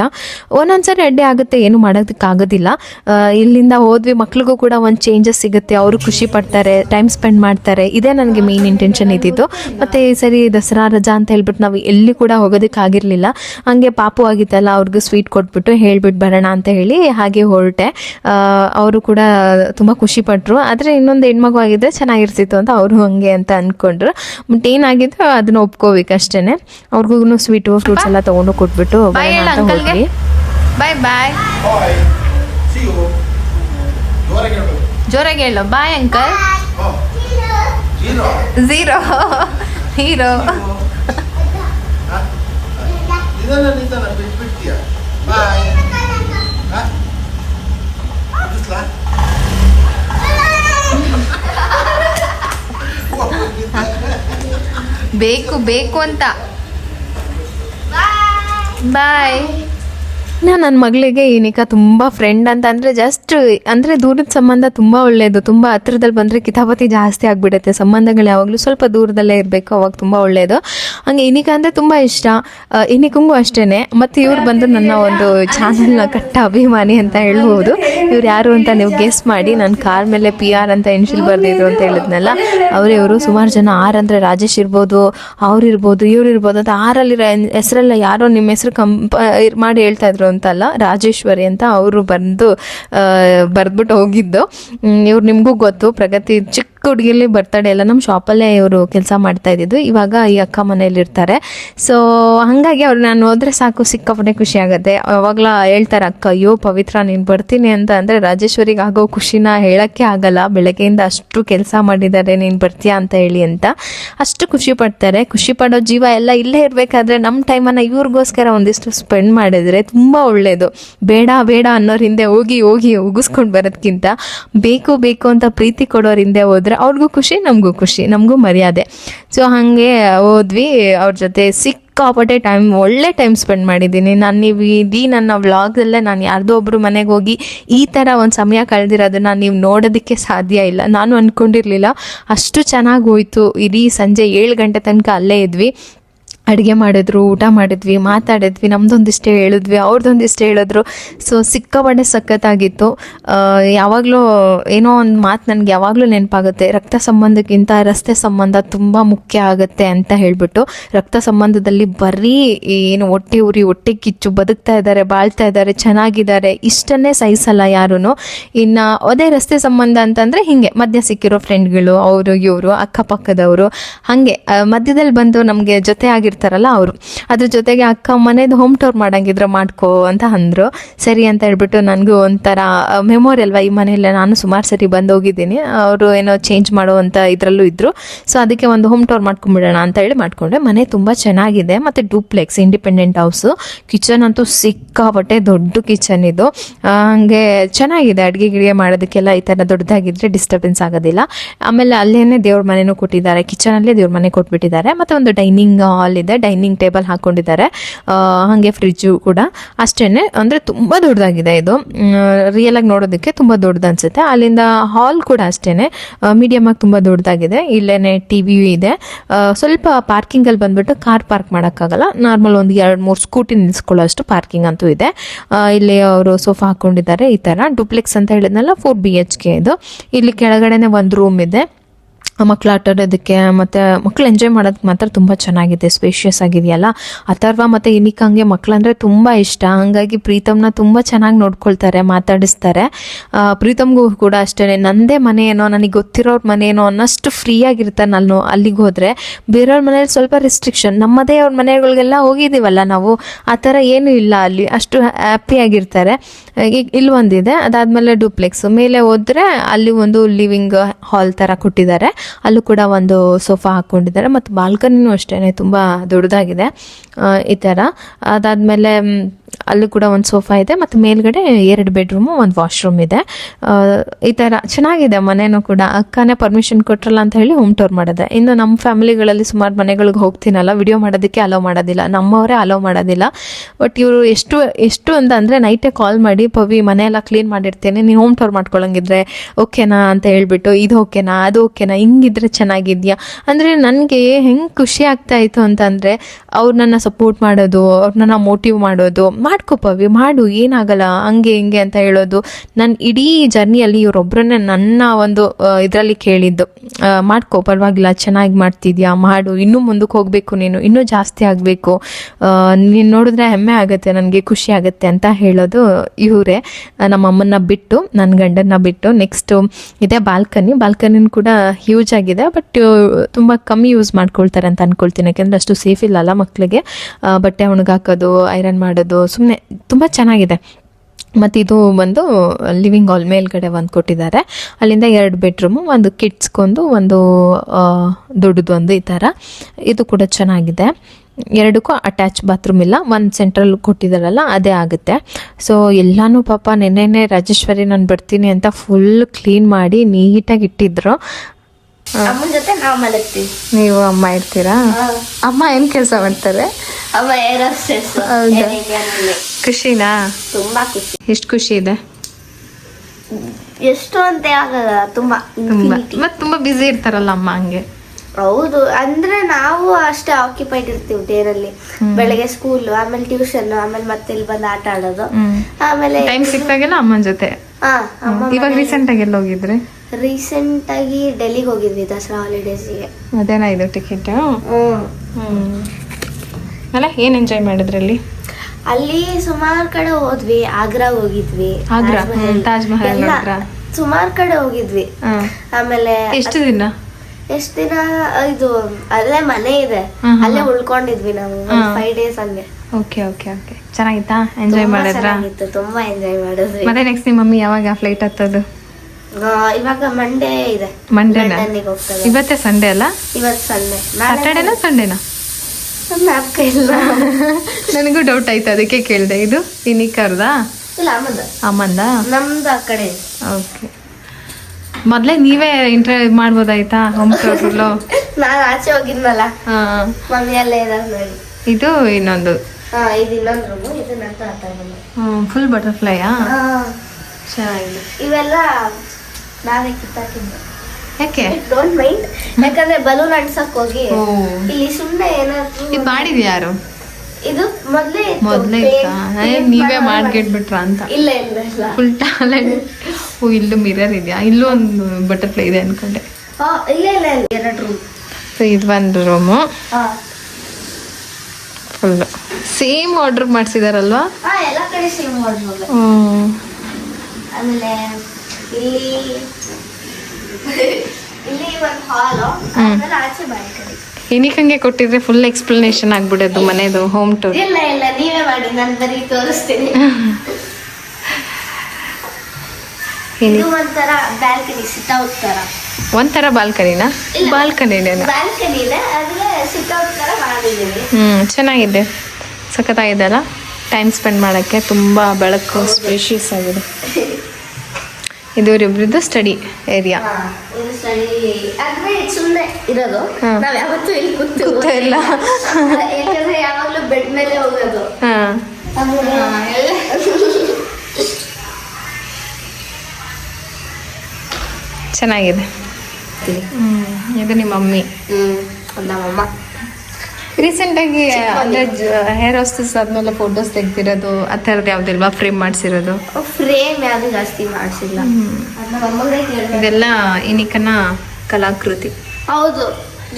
[SPEAKER 1] ಒಂದೊಂದ್ಸರಿ ಅಡ್ಡಿ ಆಗುತ್ತೆ, ಏನು ಮಾಡೋದಕ್ಕಾಗೋದಿಲ್ಲ. ಇಲ್ಲಿಂದ ಹೋದ್ವಿ, ಮಕ್ಳಿಗೂ ಕೂಡ ಒಂದು ಚೇಂಜಸ್ ಸಿಗುತ್ತೆ. ಅವರು ಖುಷಿ ಪಡ್ತಾರೆ ಟೈಮ್ ಸ್ಪೆಂಡ್ ಮಾಡ್ತಾರೆ. ಇದೇ ನನಗೆ ಮೇನ್ ಇಂಟೆನ್ಷನ್ ಇದ್ದಿದ್ದು. ಮತ್ತು ಈ ಸರಿ ದಸರಾ, ರಜಾ ಅಂತ ಹೇಳ್ಬಿಟ್ಟು ನಾವು ಎಲ್ಲಿ ಕೂಡ ಹೋಗೋದಕ್ಕಾಗಿರಲಿಲ್ಲ. ಹಂಗೆ ಪಾಪು ಆಗಿತ್ತಲ್ಲ, ಅವ್ರಿಗೂ ಸ್ವೀಟ್ ಕೊಟ್ಬಿಟ್ಟು ಹೇಳ್ಬಿಟ್ಟು ಬರೋಣ ಅಂತ ಹೇಳಿ ಹಾಗೆ ಹೊರಟೆ. ಅವರು ಕೂಡ ತುಂಬ ಖುಷಿ ಪಟ್ಟರು ಆದರೆ ಇನ್ನೊಂದು ಹೆಣ್ಮಗು ಆಗಿದ್ದರೆ ಚೆನ್ನಾಗಿರ್ತಿತ್ತು ಅಂತ ಅವರು ಹಂಗೆ ಅಂತ ಅಂದ್ಕೊಂಡ್ರು ಬಟ್ ಏನಾಗಿದ್ದು ಅದನ್ನ ಒಪ್ಕೋಬೇಕು ಅಷ್ಟೇ ಅವ್ರಿಗೂ ಸ್ವೀಟು ಫ್ರೂಟ್ಸ್ ಎಲ್ಲ ತೊಗೊಂಡು ಕೊಟ್ಬಿಟ್ಟು
[SPEAKER 3] ಬಾಯ್ ಬಾಯ್.
[SPEAKER 4] ಜೋರಾಗಿ
[SPEAKER 3] ಹೇಳು. Bye uncle. Zero hero
[SPEAKER 4] boy
[SPEAKER 3] ಬೇಕು ಬೇಕು ಅಂತ. ಬಾಯ್
[SPEAKER 1] ನಾ ನನ್ನ ಮಗಳಿಗೆ ಏನಿಕ ತುಂಬ ಫ್ರೆಂಡ್ ಅಂತ ಅಂದರೆ ಜಸ್ಟ್ ಅಂದರೆ ದೂರದ ಸಂಬಂಧ ತುಂಬ ಒಳ್ಳೆಯದು ತುಂಬ ಹತ್ರದಲ್ಲಿ ಬಂದರೆ ಕಿತಾಪತಿ ಜಾಸ್ತಿ ಆಗಿಬಿಡುತ್ತೆ. ಸಂಬಂಧಗಳು ಯಾವಾಗಲೂ ಸ್ವಲ್ಪ ದೂರದಲ್ಲೇ ಇರಬೇಕು, ಅವಾಗ ತುಂಬ ಒಳ್ಳೆಯದು ಹಂಗೆ ಇನಿಕ ಅಂದರೆ ತುಂಬ ಇಷ್ಟ. ಇನಿಕಂಗೂ ಅಷ್ಟೇ ಮತ್ತು ಇವ್ರು ಬಂದು ನನ್ನ ಒಂದು ಚಾನಲ್ನ ಕಟ್ಟ ಅಭಿಮಾನಿ ಅಂತ ಹೇಳ್ಬೋದು. ಇವ್ರು ಯಾರು ಅಂತ ನೀವು ಗೆಸ್ ಮಾಡಿ, ನಾನು ಕಾರ್ ಮೇಲೆ ಪಿ ಆರ್ ಅಂತ ಎನ್ಶಿಲ್ ಬರೆದಿದ್ರು ಅಂತ ಹೇಳಿದ್ನಲ್ಲ, ಅವರೇ ಇವರು ಸುಮಾರು ಜನ ಆರ್ ಅಂದರೆ ರಾಜೇಶ್ ಇರ್ಬೋದು, ಅವ್ರು ಇರ್ಬೋದು, ಇವ್ರು ಇರ್ಬೋದು ಅಂತ ಆರಲ್ಲಿರೋ ಹೆಸರೆಲ್ಲ ಯಾರೋ ನಿಮ್ಮ ಹೆಸರು ಕಂಪ ಮಾಡಿ ಹೇಳ್ತಾ ಇದ್ರು ಅಂತಲ್ಲ ರಾಜೇಶ್ವರಿ ಅಂತ ಅವರು ಬಂದು ಬರೆದ್ಬಿಟ್ಟು ಹೋಗಿದ್ದು. ಇವ್ರು ನಿಮಗೂ ಗೊತ್ತು ಪ್ರಗತಿ ಚಿಕ್ಕ ಹುಡುಗಿಲಿ ಬರ್ತಡೇ ಎಲ್ಲ ನಮ್ಮ ಶಾಪಲ್ಲೇ ಇವರು ಕೆಲಸ ಮಾಡ್ತಾ ಇದ್ದಿದ್ದು. ಇವಾಗ ಈ ಅಕ್ಕ ಮನೆಯಲ್ಲಿ ಇರ್ತಾರೆ ಸೊ ಹಾಗಾಗಿ ಅವ್ರು ನಾನು ಹೋದ್ರೆ ಸಾಕು, ಸಿಕ್ಕಾಪಟ್ಟೆ ಖುಷಿ ಆಗುತ್ತೆ. ಅವಾಗಲ ಹೇಳ್ತಾರೆ, ಅಕ್ಕ, ಅಯ್ಯೋ, ಪವಿತ್ರ, ನೀನು ಬರ್ತೀನಿ ಅಂತ. ಅಂದರೆ ರಾಜೇಶ್ವರಿಗೆ ಆಗೋ ಖುಷಿನ ಹೇಳೋಕ್ಕೆ ಆಗಲ್ಲ. ಬೆಳಗ್ಗೆಯಿಂದ ಅಷ್ಟು ಕೆಲಸ ಮಾಡಿದ್ದಾರೆ, ನೀನು ಬರ್ತೀಯಾ ಅಂತ ಹೇಳಿ ಅಂತ. ಅಷ್ಟು ಖುಷಿ ಪಡ್ತಾರೆ. ಖುಷಿ ಪಡೋ ಜೀವ ಎಲ್ಲ ಇಲ್ಲೇ ಇರಬೇಕಾದ್ರೆ ನಮ್ಮ ಟೈಮನ್ನು ಇವ್ರಿಗೋಸ್ಕರ ಒಂದಿಷ್ಟು ಸ್ಪೆಂಡ್ ಮಾಡಿದ್ರೆ ತುಂಬ ಒಳ್ಳೆಯದು ಬೇಡ ಬೇಡ ಅನ್ನೋರ ಹಿಂದೆ ಹೋಗಿ ಹೋಗಿ ಉಗಿಸ್ಕೊಂಡು ಬರೋದ್ಕಿಂತ ಬೇಕು ಬೇಕು ಅಂತ ಪ್ರೀತಿ ಕೊಡೋರ್ ಹಿಂದೆ ಹೋದ್ರೆ ಅವ್ರಿಗೂ ಖುಷಿ, ನಮಗೂ ಖುಷಿ, ನಮಗೂ ಮರ್ಯಾದೆ. ಸೊ ಹಾಗೆ ಹೋದ್ವಿ. ಅವ್ರ ಜೊತೆ ಸಿಕ್ಕಾಪಟ್ಟೆ ಟೈಮ್ ಒಳ್ಳೆ ಟೈಮ್ ಸ್ಪೆಂಡ್ ಮಾಡಿದ್ದೀನಿ. ನಾನು ನೀವು ಇಡೀ ನನ್ನ ವ್ಲಾಗಲ್ಲೇ ನಾನು ಯಾರ್ದೋ ಒಬ್ಬರು ಮನೆಗೆ ಹೋಗಿ ಈ ಥರ ಒಂದು ಸಮಯ ಕಳೆದಿರೋದನ್ನ ನೀವು ನೋಡೋದಕ್ಕೆ ಸಾಧ್ಯ ಇಲ್ಲ. ನಾನು ಅಂದ್ಕೊಂಡಿರಲಿಲ್ಲ ಅಷ್ಟು ಚೆನ್ನಾಗಿ ಹೋಯ್ತು. ಇಡೀ ಸಂಜೆ ಏಳು ಗಂಟೆ ತನಕ ಅಲ್ಲೇ ಇದ್ವಿ. ಅಡುಗೆ ಮಾಡಿದ್ರು, ಊಟ ಮಾಡಿದ್ವಿ, ಮಾತಾಡಿದ್ವಿ, ನಮ್ದೊಂದಿಷ್ಟೇ ಹೇಳಿದ್ವಿ ಅವ್ರದ್ದೊಂದಿಷ್ಟೇ ಹೇಳಿದ್ರು. ಸೊ ಸಿಕ್ಕಾಪಟ್ಟೆ ಸಖತ್ತಾಗಿತ್ತು. ಯಾವಾಗಲೂ ಏನೋ ಒಂದು ಮಾತು ನನಗೆ ಯಾವಾಗಲೂ ನೆನಪಾಗುತ್ತೆ. ರಕ್ತ ಸಂಬಂಧಕ್ಕಿಂತ ರಸ್ತೆ ಸಂಬಂಧ ತುಂಬ ಮುಖ್ಯ ಆಗುತ್ತೆ ಅಂತ ಹೇಳಿಬಿಟ್ಟು ರಕ್ತ ಸಂಬಂಧದಲ್ಲಿ ಬರೀ ಏನು ಹೊಟ್ಟೆ ಉರಿ ಹೊಟ್ಟೆ ಕಿಚ್ಚು, ಬದುಕ್ತಾ ಇದ್ದಾರೆ, ಬಾಳ್ತಾ ಇದ್ದಾರೆ, ಚೆನ್ನಾಗಿದ್ದಾರೆ, ಇಷ್ಟನ್ನೇ ಸಹಿಸಲ್ಲ ಯಾರೂ ಇನ್ನು ಅದೇ ರಸ್ತೆ ಸಂಬಂಧ ಅಂತಂದರೆ ಹೀಗೆ, ಮಧ್ಯ ಸಿಕ್ಕಿರೋ ಫ್ರೆಂಡ್ಗಳು ಅವರು, ಇವರು, ಅಕ್ಕಪಕ್ಕದವರು, ಹಾಗೆ. ಮಧ್ಯದಲ್ಲಿ ಬಂದು ನಮಗೆ ಜೊತೆ ಆಗಿರ್ತಾರಲ್ಲ ಅವರು. ಅದ್ರ ಜೊತೆಗೆ ಅಕ್ಕ ಮನೇದು ಹೋಮ್ ಟೂರ್ ಮಾಡಂಗಿದ್ರೆ ಮಾಡ್ಕೋ ಅಂತ ಅಂದರು. ಸರಿ ಅಂತ ಹೇಳ್ಬಿಟ್ಟು ನನಗೂ ಒಂಥರ ಮೆಮೊರಿ ಅಲ್ವಾ ಈ ಮನೆಯಲ್ಲೇ ನಾನು ಸುಮಾರು ಸರಿ ಬಂದು ಹೋಗಿದ್ದೀನಿ ಅವರು ಏನೋ ಚೇಂಜ್ ಮಾಡುವಂಥ ಇದರಲ್ಲೂ ಇದ್ದರು ಸೊ ಅದಕ್ಕೆ ಒಂದು ಹೋಮ್ ಟೂರ್ ಮಾಡ್ಕೊಂಬಿಡೋಣ ಅಂತ ಹೇಳಿ ಮಾಡ್ಕೊಂಡೆ. ಮನೆ ತುಂಬ ಚೆನ್ನಾಗಿದೆ. ಮತ್ತು ಡೂಪ್ಲೆಕ್ಸ್ ಇಂಡಿಪೆಂಡೆಂಟ್ ಹೌಸು ಕಿಚನ್ ಅಂತೂ ಸಿಕ್ಕಾಪಟ್ಟೆ ದೊಡ್ಡ ಕಿಚನ್ ಇದು. ಹಂಗೆ ಚೆನ್ನಾಗಿದೆ. ಅಡುಗೆ ಗಿಡಿಗೆ ಮಾಡೋದಕ್ಕೆಲ್ಲ ಈ ಥರ ದೊಡ್ಡದಾಗಿದ್ದರೆ ಡಿಸ್ಟರ್ಬೆನ್ಸ್ ಆಗೋದಿಲ್ಲ. ಆಮೇಲೆ ಅಲ್ಲೇ ದೇವ್ರ ಮನೆಯೂ ಕೊಟ್ಟಿದ್ದಾರೆ. ಕಿಚನಲ್ಲೇ ದೇವ್ರ ಮನೆ ಕೊಟ್ಬಿಟ್ಟಿದ್ದಾರೆ. ಮತ್ತು ಒಂದು ಡೈನಿಂಗ್ ಹಾಲ್ ಇದೆ ಡೈನಿಂಗ್ ಟೇಬಲ್ ಹಾಕೊಂಡಿದ್ದಾರೆ. ಹಾಗೆ ಫ್ರಿಜ್ಜು ಕೂಡ. ಅಷ್ಟೇ ಅಂದರೆ ತುಂಬ ದೊಡ್ಡದಾಗಿದೆ ಇದು. ರಿಯಲ್ ಆಗಿ ನೋಡೋದಕ್ಕೆ ತುಂಬ ದೊಡ್ಡದು ಅನ್ಸುತ್ತೆ. ಅಲ್ಲಿಂದ ಹಾಲ್ ಕೂಡ ಅಷ್ಟೇ ಮೀಡಿಯಮ್ ಆಗಿ ತುಂಬ ದೊಡ್ಡದಾಗಿದೆ. ಇಲ್ಲೇ ಟಿ ವಿ ಇದೆ. ಸ್ವಲ್ಪ ಪಾರ್ಕಿಂಗಲ್ಲಿ ಬಂದ್ಬಿಟ್ಟು ಕಾರ್ ಪಾರ್ಕ್ ಮಾಡೋಕ್ಕಾಗಲ್ಲ. ನಾರ್ಮಲ್ ಒಂದು ಎರಡು ಮೂರು ಸ್ಕೂಟಿ ನಿಲ್ಲಿಸ್ಕೊಳ್ಳೋ ಅಷ್ಟು ಪಾರ್ಕಿಂಗ್ ಅಂತೂ ಇದೆ. ಇಲ್ಲಿ ಅವರು ಸೋಫಾ ಹಾಕ್ಕೊಂಡಿದ್ದಾರೆ ಈ ಥರ ಡುಪ್ಲೆಕ್ಸ್ ಅಂತ ಹೇಳಿದ್ನಲ್ಲ ಫೋರ್ ಬಿ ಎಚ್ ಕೆ ಇದು. ಇಲ್ಲಿ ಕೆಳಗಡೆನೆ ಒಂದು ರೂಮ್ ಇದೆ. ಮಕ್ಳು ಆಟ ಆಡೋದಕ್ಕೆ ಮತ್ತು ಮಕ್ಳು ಎಂಜಾಯ್ ಮಾಡೋದಕ್ಕೆ ಮಾತ್ರ ತುಂಬ ಚೆನ್ನಾಗಿದೆ ಸ್ಪೇಷಿಯಸ್ ಆಗಿದೆಯಲ್ಲ? ಅಥರ್ವ ಮತ್ತು ಇನಿಕಂಗೆ ಮಕ್ಳಂದ್ರೆ ತುಂಬ ಇಷ್ಟ. ಹಾಗಾಗಿ ಪ್ರೀತಮ್ನ ತುಂಬ ಚೆನ್ನಾಗಿ ನೋಡ್ಕೊಳ್ತಾರೆ, ಮಾತಾಡಿಸ್ತಾರೆ. ಪ್ರೀತಮ್ಗೂ ಕೂಡ ಅಷ್ಟೇ ನಂದೇ ಮನೆ ಏನೋ, ನನಗೆ ಗೊತ್ತಿರೋರ ಮನೆ ಏನೋ ಅನ್ನೋಷ್ಟು ಫ್ರೀ ಆಗಿರ್ತಾನೆ ನಾನು ಅಲ್ಲಿಗೆ ಹೋದ್ರೆ. ಬೇರೆಯವ್ರ ಮನೇಲಿ ಸ್ವಲ್ಪ ರೆಸ್ಟ್ರಿಕ್ಷನ್ ನಮ್ಮದೇ ಅವ್ರ ಮನೆಗಳಿಗೆಲ್ಲ ಹೋಗಿದ್ದೀವಲ್ಲ ನಾವು? ಆ ಥರ ಏನೂ ಇಲ್ಲ ಅಲ್ಲಿ. ಅಷ್ಟು ಹ್ಯಾಪಿಯಾಗಿರ್ತಾರೆ ಈಗ ಇಲ್ಲಿ ಒಂದಿದೆ, ಅದಾದಮೇಲೆ ಡೂಪ್ಲೆಕ್ಸ್ ಮೇಲೆ ಹೋದ್ರೆ ಅಲ್ಲಿ ಒಂದು ಲಿವಿಂಗ್ ಹಾಲ್ ಥರ ಕೊಟ್ಟಿದ್ದಾರೆ. ಅಲ್ಲೂ ಕೂಡ ಒಂದು ಸೋಫಾ ಹಾಕೊಂಡಿದ್ದಾರೆ. ಮತ್ತು ಬಾಲ್ಕನಿನೂ ಅಷ್ಟೇ ತುಂಬ ದೊಡ್ಡದಾಗಿದೆ. ಈ ಥರ ಅದಾದಮೇಲೆ ಅಲ್ಲೂ ಕೂಡ ಒಂದು ಸೋಫಾ ಇದೆ, ಮತ್ತು ಮೇಲ್ಗಡೆ ಎರಡು ಬೆಡ್ರೂಮು, ಒಂದು ವಾಶ್ರೂಮ್ ಇದೆ. ಈ ಥರ ಚೆನ್ನಾಗಿದೆ ಮನೇನೂ ಕೂಡ. ಅಕ್ಕನೇ ಪರ್ಮಿಷನ್ ಕೊಟ್ರಲ್ಲ ಅಂತ ಹೇಳಿ ಹೋಮ್ ಟೂರ್ ಮಾಡಿದೆ. ಇನ್ನು ನಮ್ಮ ಫ್ಯಾಮಿಲಿಗಳಲ್ಲಿ ಸುಮಾರು ಮನೆಗಳಿಗೆ ಹೋಗ್ತೀನಲ್ಲ, ವಿಡಿಯೋ ಮಾಡೋದಕ್ಕೆ ಅಲೋ ಮಾಡೋದಿಲ್ಲ. ನಮ್ಮವರೇ ಅಲೋ ಮಾಡೋದಿಲ್ಲ. ಬಟ್ ಇವರು ಎಷ್ಟು ಎಷ್ಟು ಅಂತ ಅಂದರೆ ನೈಟೇ ಕಾಲ್ ಮಾಡಿ, ಪವಿ, ಮನೆಯೆಲ್ಲ ಕ್ಲೀನ್ ಮಾಡಿರ್ತೇನೆ, ನೀನು ಹೋಮ್ ಟೂರ್ ಮಾಡ್ಕೊಳಂಗಿದ್ರೆ ಓಕೆನಾ ಅಂತ ಹೇಳ್ಬಿಟ್ಟು, ಇದು ಓಕೆನಾ, ಅದು ಓಕೆನಾ, ಹಿಂಗಿದ್ರೆ ಚೆನ್ನಾಗಿದೆಯಾ? ಅಂದರೆ ನನಗೆ ಹೆಂಗೆ ಖುಷಿ ಆಗ್ತಾ ಇತ್ತು ಅಂತಂದರೆ, ಅವ್ರು ನನ್ನ ಸಪೋರ್ಟ್ ಮಾಡೋದು ಅವ್ರನ್ನ ಮೋಟಿವ್ ಮಾಡೋದು, ಮಾಡ್ಕೋ ಪವಿ ಮಾಡು, ಏನಾಗಲ್ಲ, ಹಂಗೆ ಹಿಂಗೆ ಅಂತ ಹೇಳೋದು. ನನ್ನ ಇಡೀ ಜರ್ನಿಯಲ್ಲಿ ಇವರೊಬ್ಬರನ್ನೇ ನನ್ನ ಒಂದು ಇದರಲ್ಲಿ ಕೇಳಿದ್ದು. ಮಾಡ್ಕೊ ಮಾಡ್ಕೋ, ಪರವಾಗಿಲ್ಲ, ಚೆನ್ನಾಗಿ ಮಾಡ್ತಿದ್ಯಾ, ಮಾಡು, ಇನ್ನೂ ಮುಂದಕ್ಕೆ ಹೋಗಬೇಕು ನೀನು, ಇನ್ನೂ ಜಾಸ್ತಿ ಆಗಬೇಕು. ನೀನು ನೋಡಿದ್ರೆ ಹೆಮ್ಮೆ ಆಗುತ್ತೆ, ನನಗೆ ಖುಷಿ ಆಗುತ್ತೆ ಅಂತ ಹೇಳೋದು ಇವರೇ. ನಮ್ಮ ಅಮ್ಮನ್ನ ಬಿಟ್ಟು ನನ್ನ ಗಂಡನ್ನ ಬಿಟ್ಟು ನೆಕ್ಸ್ಟು ಇದೆ ಬಾಲ್ಕನಿ. ಬಾಲ್ಕನಿನ ಕೂಡ ಹ್ಯೂಜ್ ಆಗಿದೆ ಬಟ್ ತುಂಬ ಕಮ್ಮಿ ಯೂಸ್ ಮಾಡ್ಕೊಳ್ತಾರೆ ಅಂತ ಅನ್ಕೊಳ್ತೀನಿ. ಯಾಕೆಂದರೆ ಅಷ್ಟು ಸೇಫ್ ಇಲ್ಲಲ್ಲ ಮಕ್ಕಳಿಗೆ ಬಟ್ಟೆ ಒಣಗಾಕೋದು, ಐರನ್ ಮಾಡೋದು ಸುಮ್ಮನೆ ತುಂಬ ಚೆನ್ನಾಗಿದೆ. ಮತ್ತು ಇದು ಒಂದು ಲಿವಿಂಗ್ ಹಾಲ್ ಮೇಲ್ಗಡೆ ಒಂದು ಕೊಟ್ಟಿದ್ದಾರೆ. ಅಲ್ಲಿಂದ ಎರಡು ಬೆಡ್ರೂಮು, ಒಂದು ಕಿಡ್ಸ್ಗೊಂದು, ಒಂದು ದೊಡ್ಡದು ಒಂದು ಈ ಥರ ಇದು ಕೂಡ ಚೆನ್ನಾಗಿದೆ. ಎರಡಕ್ಕೂ ಅಟ್ಯಾಚ್ ಬಾತ್ರೂಮ್ ಇಲ್ಲ, ಒಂದು ಸೆಂಟ್ರಲ್ ಕೊಟ್ಟಿದ್ದಾರಲ್ಲ, ಅದೇ ಆಗುತ್ತೆ. ಸೊ ಎಲ್ಲನೂ ಪಾಪ ನೆನ್ನೆನೆ ರಾಜೇಶ್ವರಿ ನಾನು ಬರ್ತೀನಿ ಅಂತ ಫುಲ್ ಕ್ಲೀನ್ ಮಾಡಿ ನೀಟಾಗಿ ಇಟ್ಟಿದ್ರು.
[SPEAKER 2] ಅಮ್ಮನ ಜೊತೆ ನಾವು ಮಲಗ್ತೀವಿ.
[SPEAKER 1] ನೀವು ಅಮ್ಮ ಇರ್ತೀರಾ? ಅಮ್ಮ ಏನ್ ಕೆಲಸ ಮಾಡ್ತಾರೆ?
[SPEAKER 2] ಅಮ್ಮ ಏರ್ ಹೋಸ್ಟೆಸ್.
[SPEAKER 1] ಹೌದಾ?
[SPEAKER 2] Air
[SPEAKER 1] ಖುಷಿನಾ?
[SPEAKER 2] ತುಂಬಾ ಖುಷಿ.
[SPEAKER 1] ಎಷ್ಟು ಖುಷಿ ಇದೆ?
[SPEAKER 2] ಎಷ್ಟು ಅಂತ ಆಗಲ್ಲ ತುಂಬಾ
[SPEAKER 1] ತುಂಬಾ. ಮತ್ತೆ ತುಂಬಾ ತುಂಬ ಬ್ಯುಸಿ ಇರ್ತಾರಲ್ಲ ಅಮ್ಮ ಹಂಗೆ.
[SPEAKER 2] ಹೌದು ಅಂದ್ರೆ ನಾವು ಅಷ್ಟೇ ಆಕ್ಯುಪೈಡ್ ಇರ್ತೀವಿ ಡೇನಲ್ಲಿ ಬೆಳಗ್ಗೆ ಸ್ಕೂಲ್ ಆಮೇಲೆ ಟ್ಯೂಷನ್ ಆಮೇಲೆ ಮತ್ತೆ ಇಲ್ಲಿ ಬಂದು ಆಟ ಆಡೋದು. ಆಮೇಲೆ
[SPEAKER 1] ಟೈಮ್ ಸಿಕ್ತಾಗೆಲ್ಲ ಅಮ್ಮನ ಜೊತೆ.
[SPEAKER 2] ಹಾ ಅಮ್ಮ
[SPEAKER 1] ಇವಾಗ ರೀಸೆಂಟ್ ಆಗಿ ಎಲ್ಲ ಹೋಗಿದ್ರೆ
[SPEAKER 2] ರೀಸೆಂಟ್ ಆಗಿ ಡೆಲ್ಲಿಗೆ ಹೋಗಿದ್ವಿ ದಸರಾ ಹಾಲಿಡೇಸ್ಗೆ
[SPEAKER 1] ಅದೇನಾ ಇದು ಟಿಕೆಟ್ ಅಲ್ಲ ಏನು ಎಂಜಾಯ್ ಮಾಡಿದ್ರಲ್ಲಿ
[SPEAKER 2] ಅಲ್ಲಿ? ಸುಮಾರು ಕಡೆ ಹೋದ್ವಿ ಆಗ್ರಾ ಹೋಗಿದ್ವಿ.
[SPEAKER 1] ಆಗ್ರಾ?
[SPEAKER 2] ತಾಜ್ ಮಹಲ್. ಸುಮಾರು ಕಡೆ ಹೋಗಿದ್ವಿ. ಆಮೇಲೆ
[SPEAKER 1] ಎಷ್ಟು ದಿನ?
[SPEAKER 2] ಎಷ್ಟ್ ದಿನ ಇದು ಅಲ್ಲೇ ಮನೆ ಇದೆ. ಅಲ್ಲೇ ಉಳ್ಕೊಂಡಿದ್ವಿ ನಾವು ಫೈವ್ ಡೇಸ್ ಅಲ್ಲೇ.
[SPEAKER 1] Okay okay okay. ಚೆನ್ನಾಗಿತ್ತಾ? ಎಂಜಾಯ್ ಮಾಡಿದ್ರಾ?
[SPEAKER 2] ಚೆನ್ನಾಗಿತ್ತು ತುಂಬಾ ಎಂಜಾಯ್ ಮಾಡಿದ್ವಿ.
[SPEAKER 1] ಮತ್ತೆ ನೆಕ್ಸ್ಟ್ ನಿಮ್ಮ ಮಮ್ಮಿ ಯಾವಾಗ ಫ್ಲೈಟ್ ಹತ್ತೋದು?
[SPEAKER 2] ಆ, ಇವಾಗ ಮಂಡೇ ಇದೆ.
[SPEAKER 1] ಮಂಡೇನಾ
[SPEAKER 2] ಲಂಡನ್ನಿಗೆ
[SPEAKER 1] ಇವತ್ತೇ ಸಂಡೇ ಅಲ್ಲ?
[SPEAKER 2] ಇವತ್ತು ಸಂಡೆ
[SPEAKER 1] ಸ್ಯಾಟರ್ಡೇನಾ ಸಂಡೇನಾ
[SPEAKER 2] ಮ್ಯಾಪ್ ಇಲ್ಲ.
[SPEAKER 1] ನನಗೂ ಡೌಟ್ ಆಯ್ತು ಅದಕ್ಕೆ ಕೇಳಿದೆ. ಇದು ಇನಿಕರ್ದಾ?
[SPEAKER 2] ಇಲ್ಲ ಆಮದು
[SPEAKER 1] ಅಮ್ಮಂದ?
[SPEAKER 2] ನಮ್ದು ಆ ಕಡೆ
[SPEAKER 1] ಓಕೆ ಮೊದಲೇ ನೀವೇ ಇಂಟರ್ವ್ಯೂ ಮಾಡ್ಬೋದಾಯ್ತಾ? ಹೋಮ್ ಟೂರ್ಲು
[SPEAKER 2] ನಾನು ಆಚೆ ಹೋಗಿದ್ನಲ್ಲ.
[SPEAKER 1] ಹಾಂ.
[SPEAKER 2] ಮಮ್ಮಿ ಅಲ್ಲೇ ಇರೋದು
[SPEAKER 1] ಇದು ಇನ್ನೊಂದು.
[SPEAKER 2] ಹಾ ಇದು ಇನ್ನೊಂದು ರೂಮು ಇದು ಆ room.
[SPEAKER 1] ಫುಲ್ ಬಟರ್ಫ್ಲೈಯಾ
[SPEAKER 2] ಹಾ.
[SPEAKER 1] ಚೆನ್ನಾಗಿದೆ.
[SPEAKER 2] ಇವೆಲ್ಲ ನಾವೇ ಕಿತ್ತಾಕಿದ್ದು.
[SPEAKER 1] ಯಾಕೆ?
[SPEAKER 2] ಡೋಂಟ್ ಮೈಂಡ್ ಯಾಕಂದ್ರೆ ಬಲೂನ್ ಅನ್ಸಕ್ ಹೋಗಿ
[SPEAKER 1] ಓ.
[SPEAKER 2] ಇಲ್ಲಿ ಸುಮ್ಮನೆ ಏನಾದ್ರು
[SPEAKER 1] ಇದು ಮಾಡಿದ್ಯಾ ಯಾರು?
[SPEAKER 2] ಇದು ಮೊದಲೇ.
[SPEAKER 1] ಮೊದಲೇ ಇತ್ತಾ? ನೀವೇ ಮಾಡ್ಗೆಟ್ಬಿಟ್ರ ಅಂತ.
[SPEAKER 2] ಇಲ್ಲ ಇಲ್ಲ ಇಲ್ಲ.
[SPEAKER 1] ಫುಲ್ ಟ್ಯಾಲೆಂಟ್ ಓ ಇಲ್ಲೂ ಮಿರರ್ ಇದೆಯಾ? ಇಲ್ಲೂ ಒಂದು ಬಟರ್ಫ್ಲೈ ಇದೆ ಅನ್ಕೊಂಡೆ.
[SPEAKER 2] ಇಲ್ಲ ಇಲ್ಲ ಇಲ್ಲ ಎರಡು ರೂಮ್
[SPEAKER 1] ಸೊ ಇದು ಒಂದು ರೂಮು ಫುಲ್ಲು ಸೇಮ್ ಆರ್ಡರ್ ಮಾಡ್ಸಿದಾರಲ್ವಾ?
[SPEAKER 2] ಎಲ್ಲ ಕಡೆ ಸೇಮ್ ಆರ್ಡರ್ ಆಮೇಲೆ ಇಲ್ಲಿ ಇಲ್ಲಿ ಒಂದು ಹಾಲ್ ಆಮೇಲೆ ಆಚೆ ಬಾಲ್ಕನಿ
[SPEAKER 1] ಏನಕ್ಕೆ ಕೊಟ್ಟಿದ್ರೆ ಫುಲ್ ಎಕ್ಸ್ಪ್ಲನೇಷನ್ ಆಗ್ಬಿಡೋದು ಮನೆದು ಹೋಮ್ ಟೂರ್
[SPEAKER 2] ಇಲ್ಲ ಇಲ್ಲ ನೀವೇ ಮಾಡಿ ನಾನು ಬರೀ ತೋರಿಸ್ತೀನಿ. ಇದು ಒಂಥರ ಬ್ಯಾಲ್ಕನಿ ಸಿಟ್ ಔಟ್ ತರ.
[SPEAKER 1] ಒಂಥರ ಬಾಲ್ಕನಿನಾ
[SPEAKER 2] ಇಲ್ಲ.
[SPEAKER 1] ಬಾಲ್ಕನಿನೇನಾ
[SPEAKER 2] ಬ್ಯಾಲ್ಕನಿ ಇದೆ ಆದ್ರೆ ಸಿಟ್ ಔಟ್
[SPEAKER 1] ಹ್ಞೂ ಚೆನ್ನಾಗಿದೆ. ಸಖತ್ತಾಗಿದೆ ಅಲ್ಲ? ಟೈಮ್ ಸ್ಪೆಂಡ್ ಮಾಡೋಕ್ಕೆ ತುಂಬ ಬೆಳಕು ಸ್ಪೇಷಿಯಸ್ ಆಗಿದೆ. ಇದು ಇವರಿಬ್ರದ್ದು ಸ್ಟಡಿ ಏರಿಯಾ
[SPEAKER 2] ಸುಮ್ಮನೆ ಇರೋದು. ನಾವು ಯಾವತ್ತೂ ಇಲ್ಲಿ ಕೂತು
[SPEAKER 1] ಕೂತೇ ಇಲ್ಲ.
[SPEAKER 2] ಯಾಕಂದ್ರೆ ಯಾವಾಗ್ಲೂ ಬೆಡ್ ಮೇಲೆ ಹೋಗೋದು.
[SPEAKER 1] ಚೆನ್ನಾಗಿದೆ. ಹ್ಮ್, ಇದು ನಿಮ್ಮ ಮಮ್ಮಿ.
[SPEAKER 2] ಹ್ಮ್ ನಮ್ಮಮ್ಮ
[SPEAKER 1] ರೀಸೆಂಟಾಗಿ ಅಂದ್ರೆ ಹೇರ್ ಹಾಸ್ಟೆಸ್ ಆದಮೇಲೆ ಫೋಟೋಸ್ ತೆಗ್ದಿರೋದು ಆ ಥರದ್ದು ಯಾವ್ದಿಲ್ವಾ? ಫ್ರೇಮ್ ಮಾಡ್ಸಿರೋದು?
[SPEAKER 2] ಫ್ರೇಮ್ ಯಾವ್ದು ಜಾಸ್ತಿ ಮಾಡ್ಸಿಲ್ಲ.
[SPEAKER 1] ಇದೆಲ್ಲ ಇನಿಕನ ಕಲಾಕೃತಿ.
[SPEAKER 2] ಹೌದು.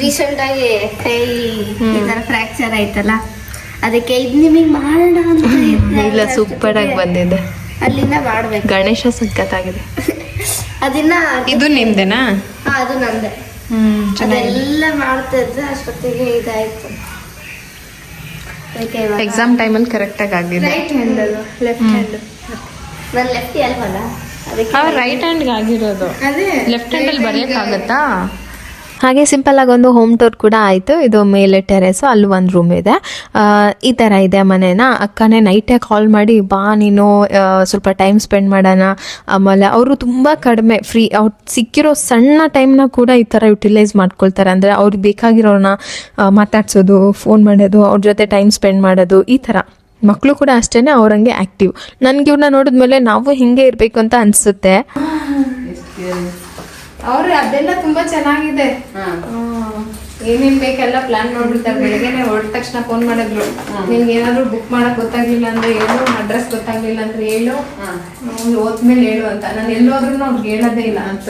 [SPEAKER 2] ರೀಸೆಂಟ್ ಆಗಿ ಕೈ ಈ ತರ ಫ್ರಾಕ್ಚರ್ ಆಯ್ತಲ್ಲ ಅದಕ್ಕೆ ಇದು ನಿಮಗೆ ಮಾಡೋಣ ಅಂತ
[SPEAKER 1] ಇಲ್ಲ ಸೂಪರ್ ಆಗಿ ಬಂದಿದೆ.
[SPEAKER 2] ಅಲ್ಲಿಂದ ಮಾಡ್ಬೇಕು.
[SPEAKER 1] ಗಣೇಶ ಸಖತ್ತಾಗಿದೆ
[SPEAKER 2] ಅದನ್ನ
[SPEAKER 1] ಇದು ನಿಮ್ದೇನಾ?
[SPEAKER 2] ಅದು ನಂದೆ.
[SPEAKER 1] ಹ್ಮ್
[SPEAKER 2] ಅದೆಲ್ಲ ಮಾಡ್ತಾ ಇದ್ರೆ ಅಷ್ಟೊತ್ತಿಗೆ ಇದಾಯ್ತು.
[SPEAKER 1] ಎಕ್ಸಾಮ್ ಟೈಮಲ್ಲಿ ಕರೆಕ್ಟಾಗಿ ಆಗಿದೆ
[SPEAKER 2] ರೈಟ್ ಹ್ಯಾಂಡ್ ಲೆಫ್ಟ್ ಹ್ಯಾಂಡ್ ನಾನು ಲೆಫ್ಟ್ ಅಲ್ವಲ್ಲ? ಅಲ್ಲಿ
[SPEAKER 1] ಅವ್ರು ರೈಟ್ ಹ್ಯಾಂಡ್ಗೆ ಆಗಿರೋದು.
[SPEAKER 2] ಅದೇ
[SPEAKER 1] ಲೆಫ್ಟ್ ಹ್ಯಾಂಡಲ್ಲಿ ಬರೆಯೋಕ್ಕಾಗತ್ತಾ? ಹಾಗೆ ಸಿಂಪಲ್ ಆಗಿ ಒಂದು ಹೋಮ್ ಟೂರ್ ಕೂಡ ಆಯಿತು. ಇದು ಮೇಲೆ ಟೆರೆಸು ಅಲ್ಲಿ ಒಂದು ರೂಮ್ ಇದೆ. ಈ ಥರ ಇದೆ ಮನೇನ. ಅಕ್ಕನೇ ನೈಟೇ ಕಾಲ್ ಮಾಡಿ, ಬಾ ನೀನು ಸ್ವಲ್ಪ ಟೈಮ್ ಸ್ಪೆಂಡ್ ಮಾಡೋಣ. ಆಮೇಲೆ ಅವರು ತುಂಬ ಕಡಿಮೆ ಫ್ರೀ ಅವ್ರು ಸಿಕ್ಕಿರೋ ಸಣ್ಣ ಟೈಮ್ನ ಕೂಡ ಈ ಥರ ಯುಟಿಲೈಸ್ ಮಾಡ್ಕೊಳ್ತಾರೆ. ಅಂದರೆ ಅವ್ರಿಗೆ ಬೇಕಾಗಿರೋನ ಮಾತಾಡ್ಸೋದು ಫೋನ್ ಮಾಡೋದು, ಅವ್ರ ಜೊತೆ ಟೈಮ್ ಸ್ಪೆಂಡ್ ಮಾಡೋದು, ಈ ಥರ ಮಕ್ಕಳು ಕೂಡ ಅಷ್ಟೇ ಅವ್ರಂಗೆ ಆ್ಯಕ್ಟಿವ್ ನನಗೆ ಇವ್ರನ್ನ ನೋಡಿದ್ಮೇಲೆ ನಾವು ಹಿಂಗೆ ಇರಬೇಕು ಅಂತ ಅನಿಸುತ್ತೆ. ಅವ್ರು ಅದೆಲ್ಲ ತುಂಬಾ ಚೆನ್ನಾಗಿದೆ. ಏನೇನ್ ಬೇಕೆಲ್ಲ ಪ್ಲಾನ್ ಮಾಡ್ಬಿಡ್ತಾರೆ. ಬೆಳಗ್ಗೆನೆ ಹೊರಟ ತಕ್ಷಣ ಫೋನ್ ಮಾಡಿದ್ರು. ನಿಮ್ಗೆ ಏನಾದ್ರು ಬುಕ್ ಮಾಡಕ್ ಗೊತ್ತಾಗ್ಲಿಲ್ಲ ಅಂದ್ರೆ ಹೇಳು ಅಡ್ರೆಸ್ ಗೊತ್ತಾಗ್ಲಿಲ್ಲ ಅಂದ್ರೆ ಹೇಳು. ಓದ್ಮೇಲೆ ಹೋದ್ಮೇಲೆ ಹೇಳು ಅಂತ. ನಾನು ಎಲ್ಲೋದ್ರೂ ಅವ್ರಿಗೆ ಹೇಳೋದೇ ಇಲ್ಲ. ಅಂತ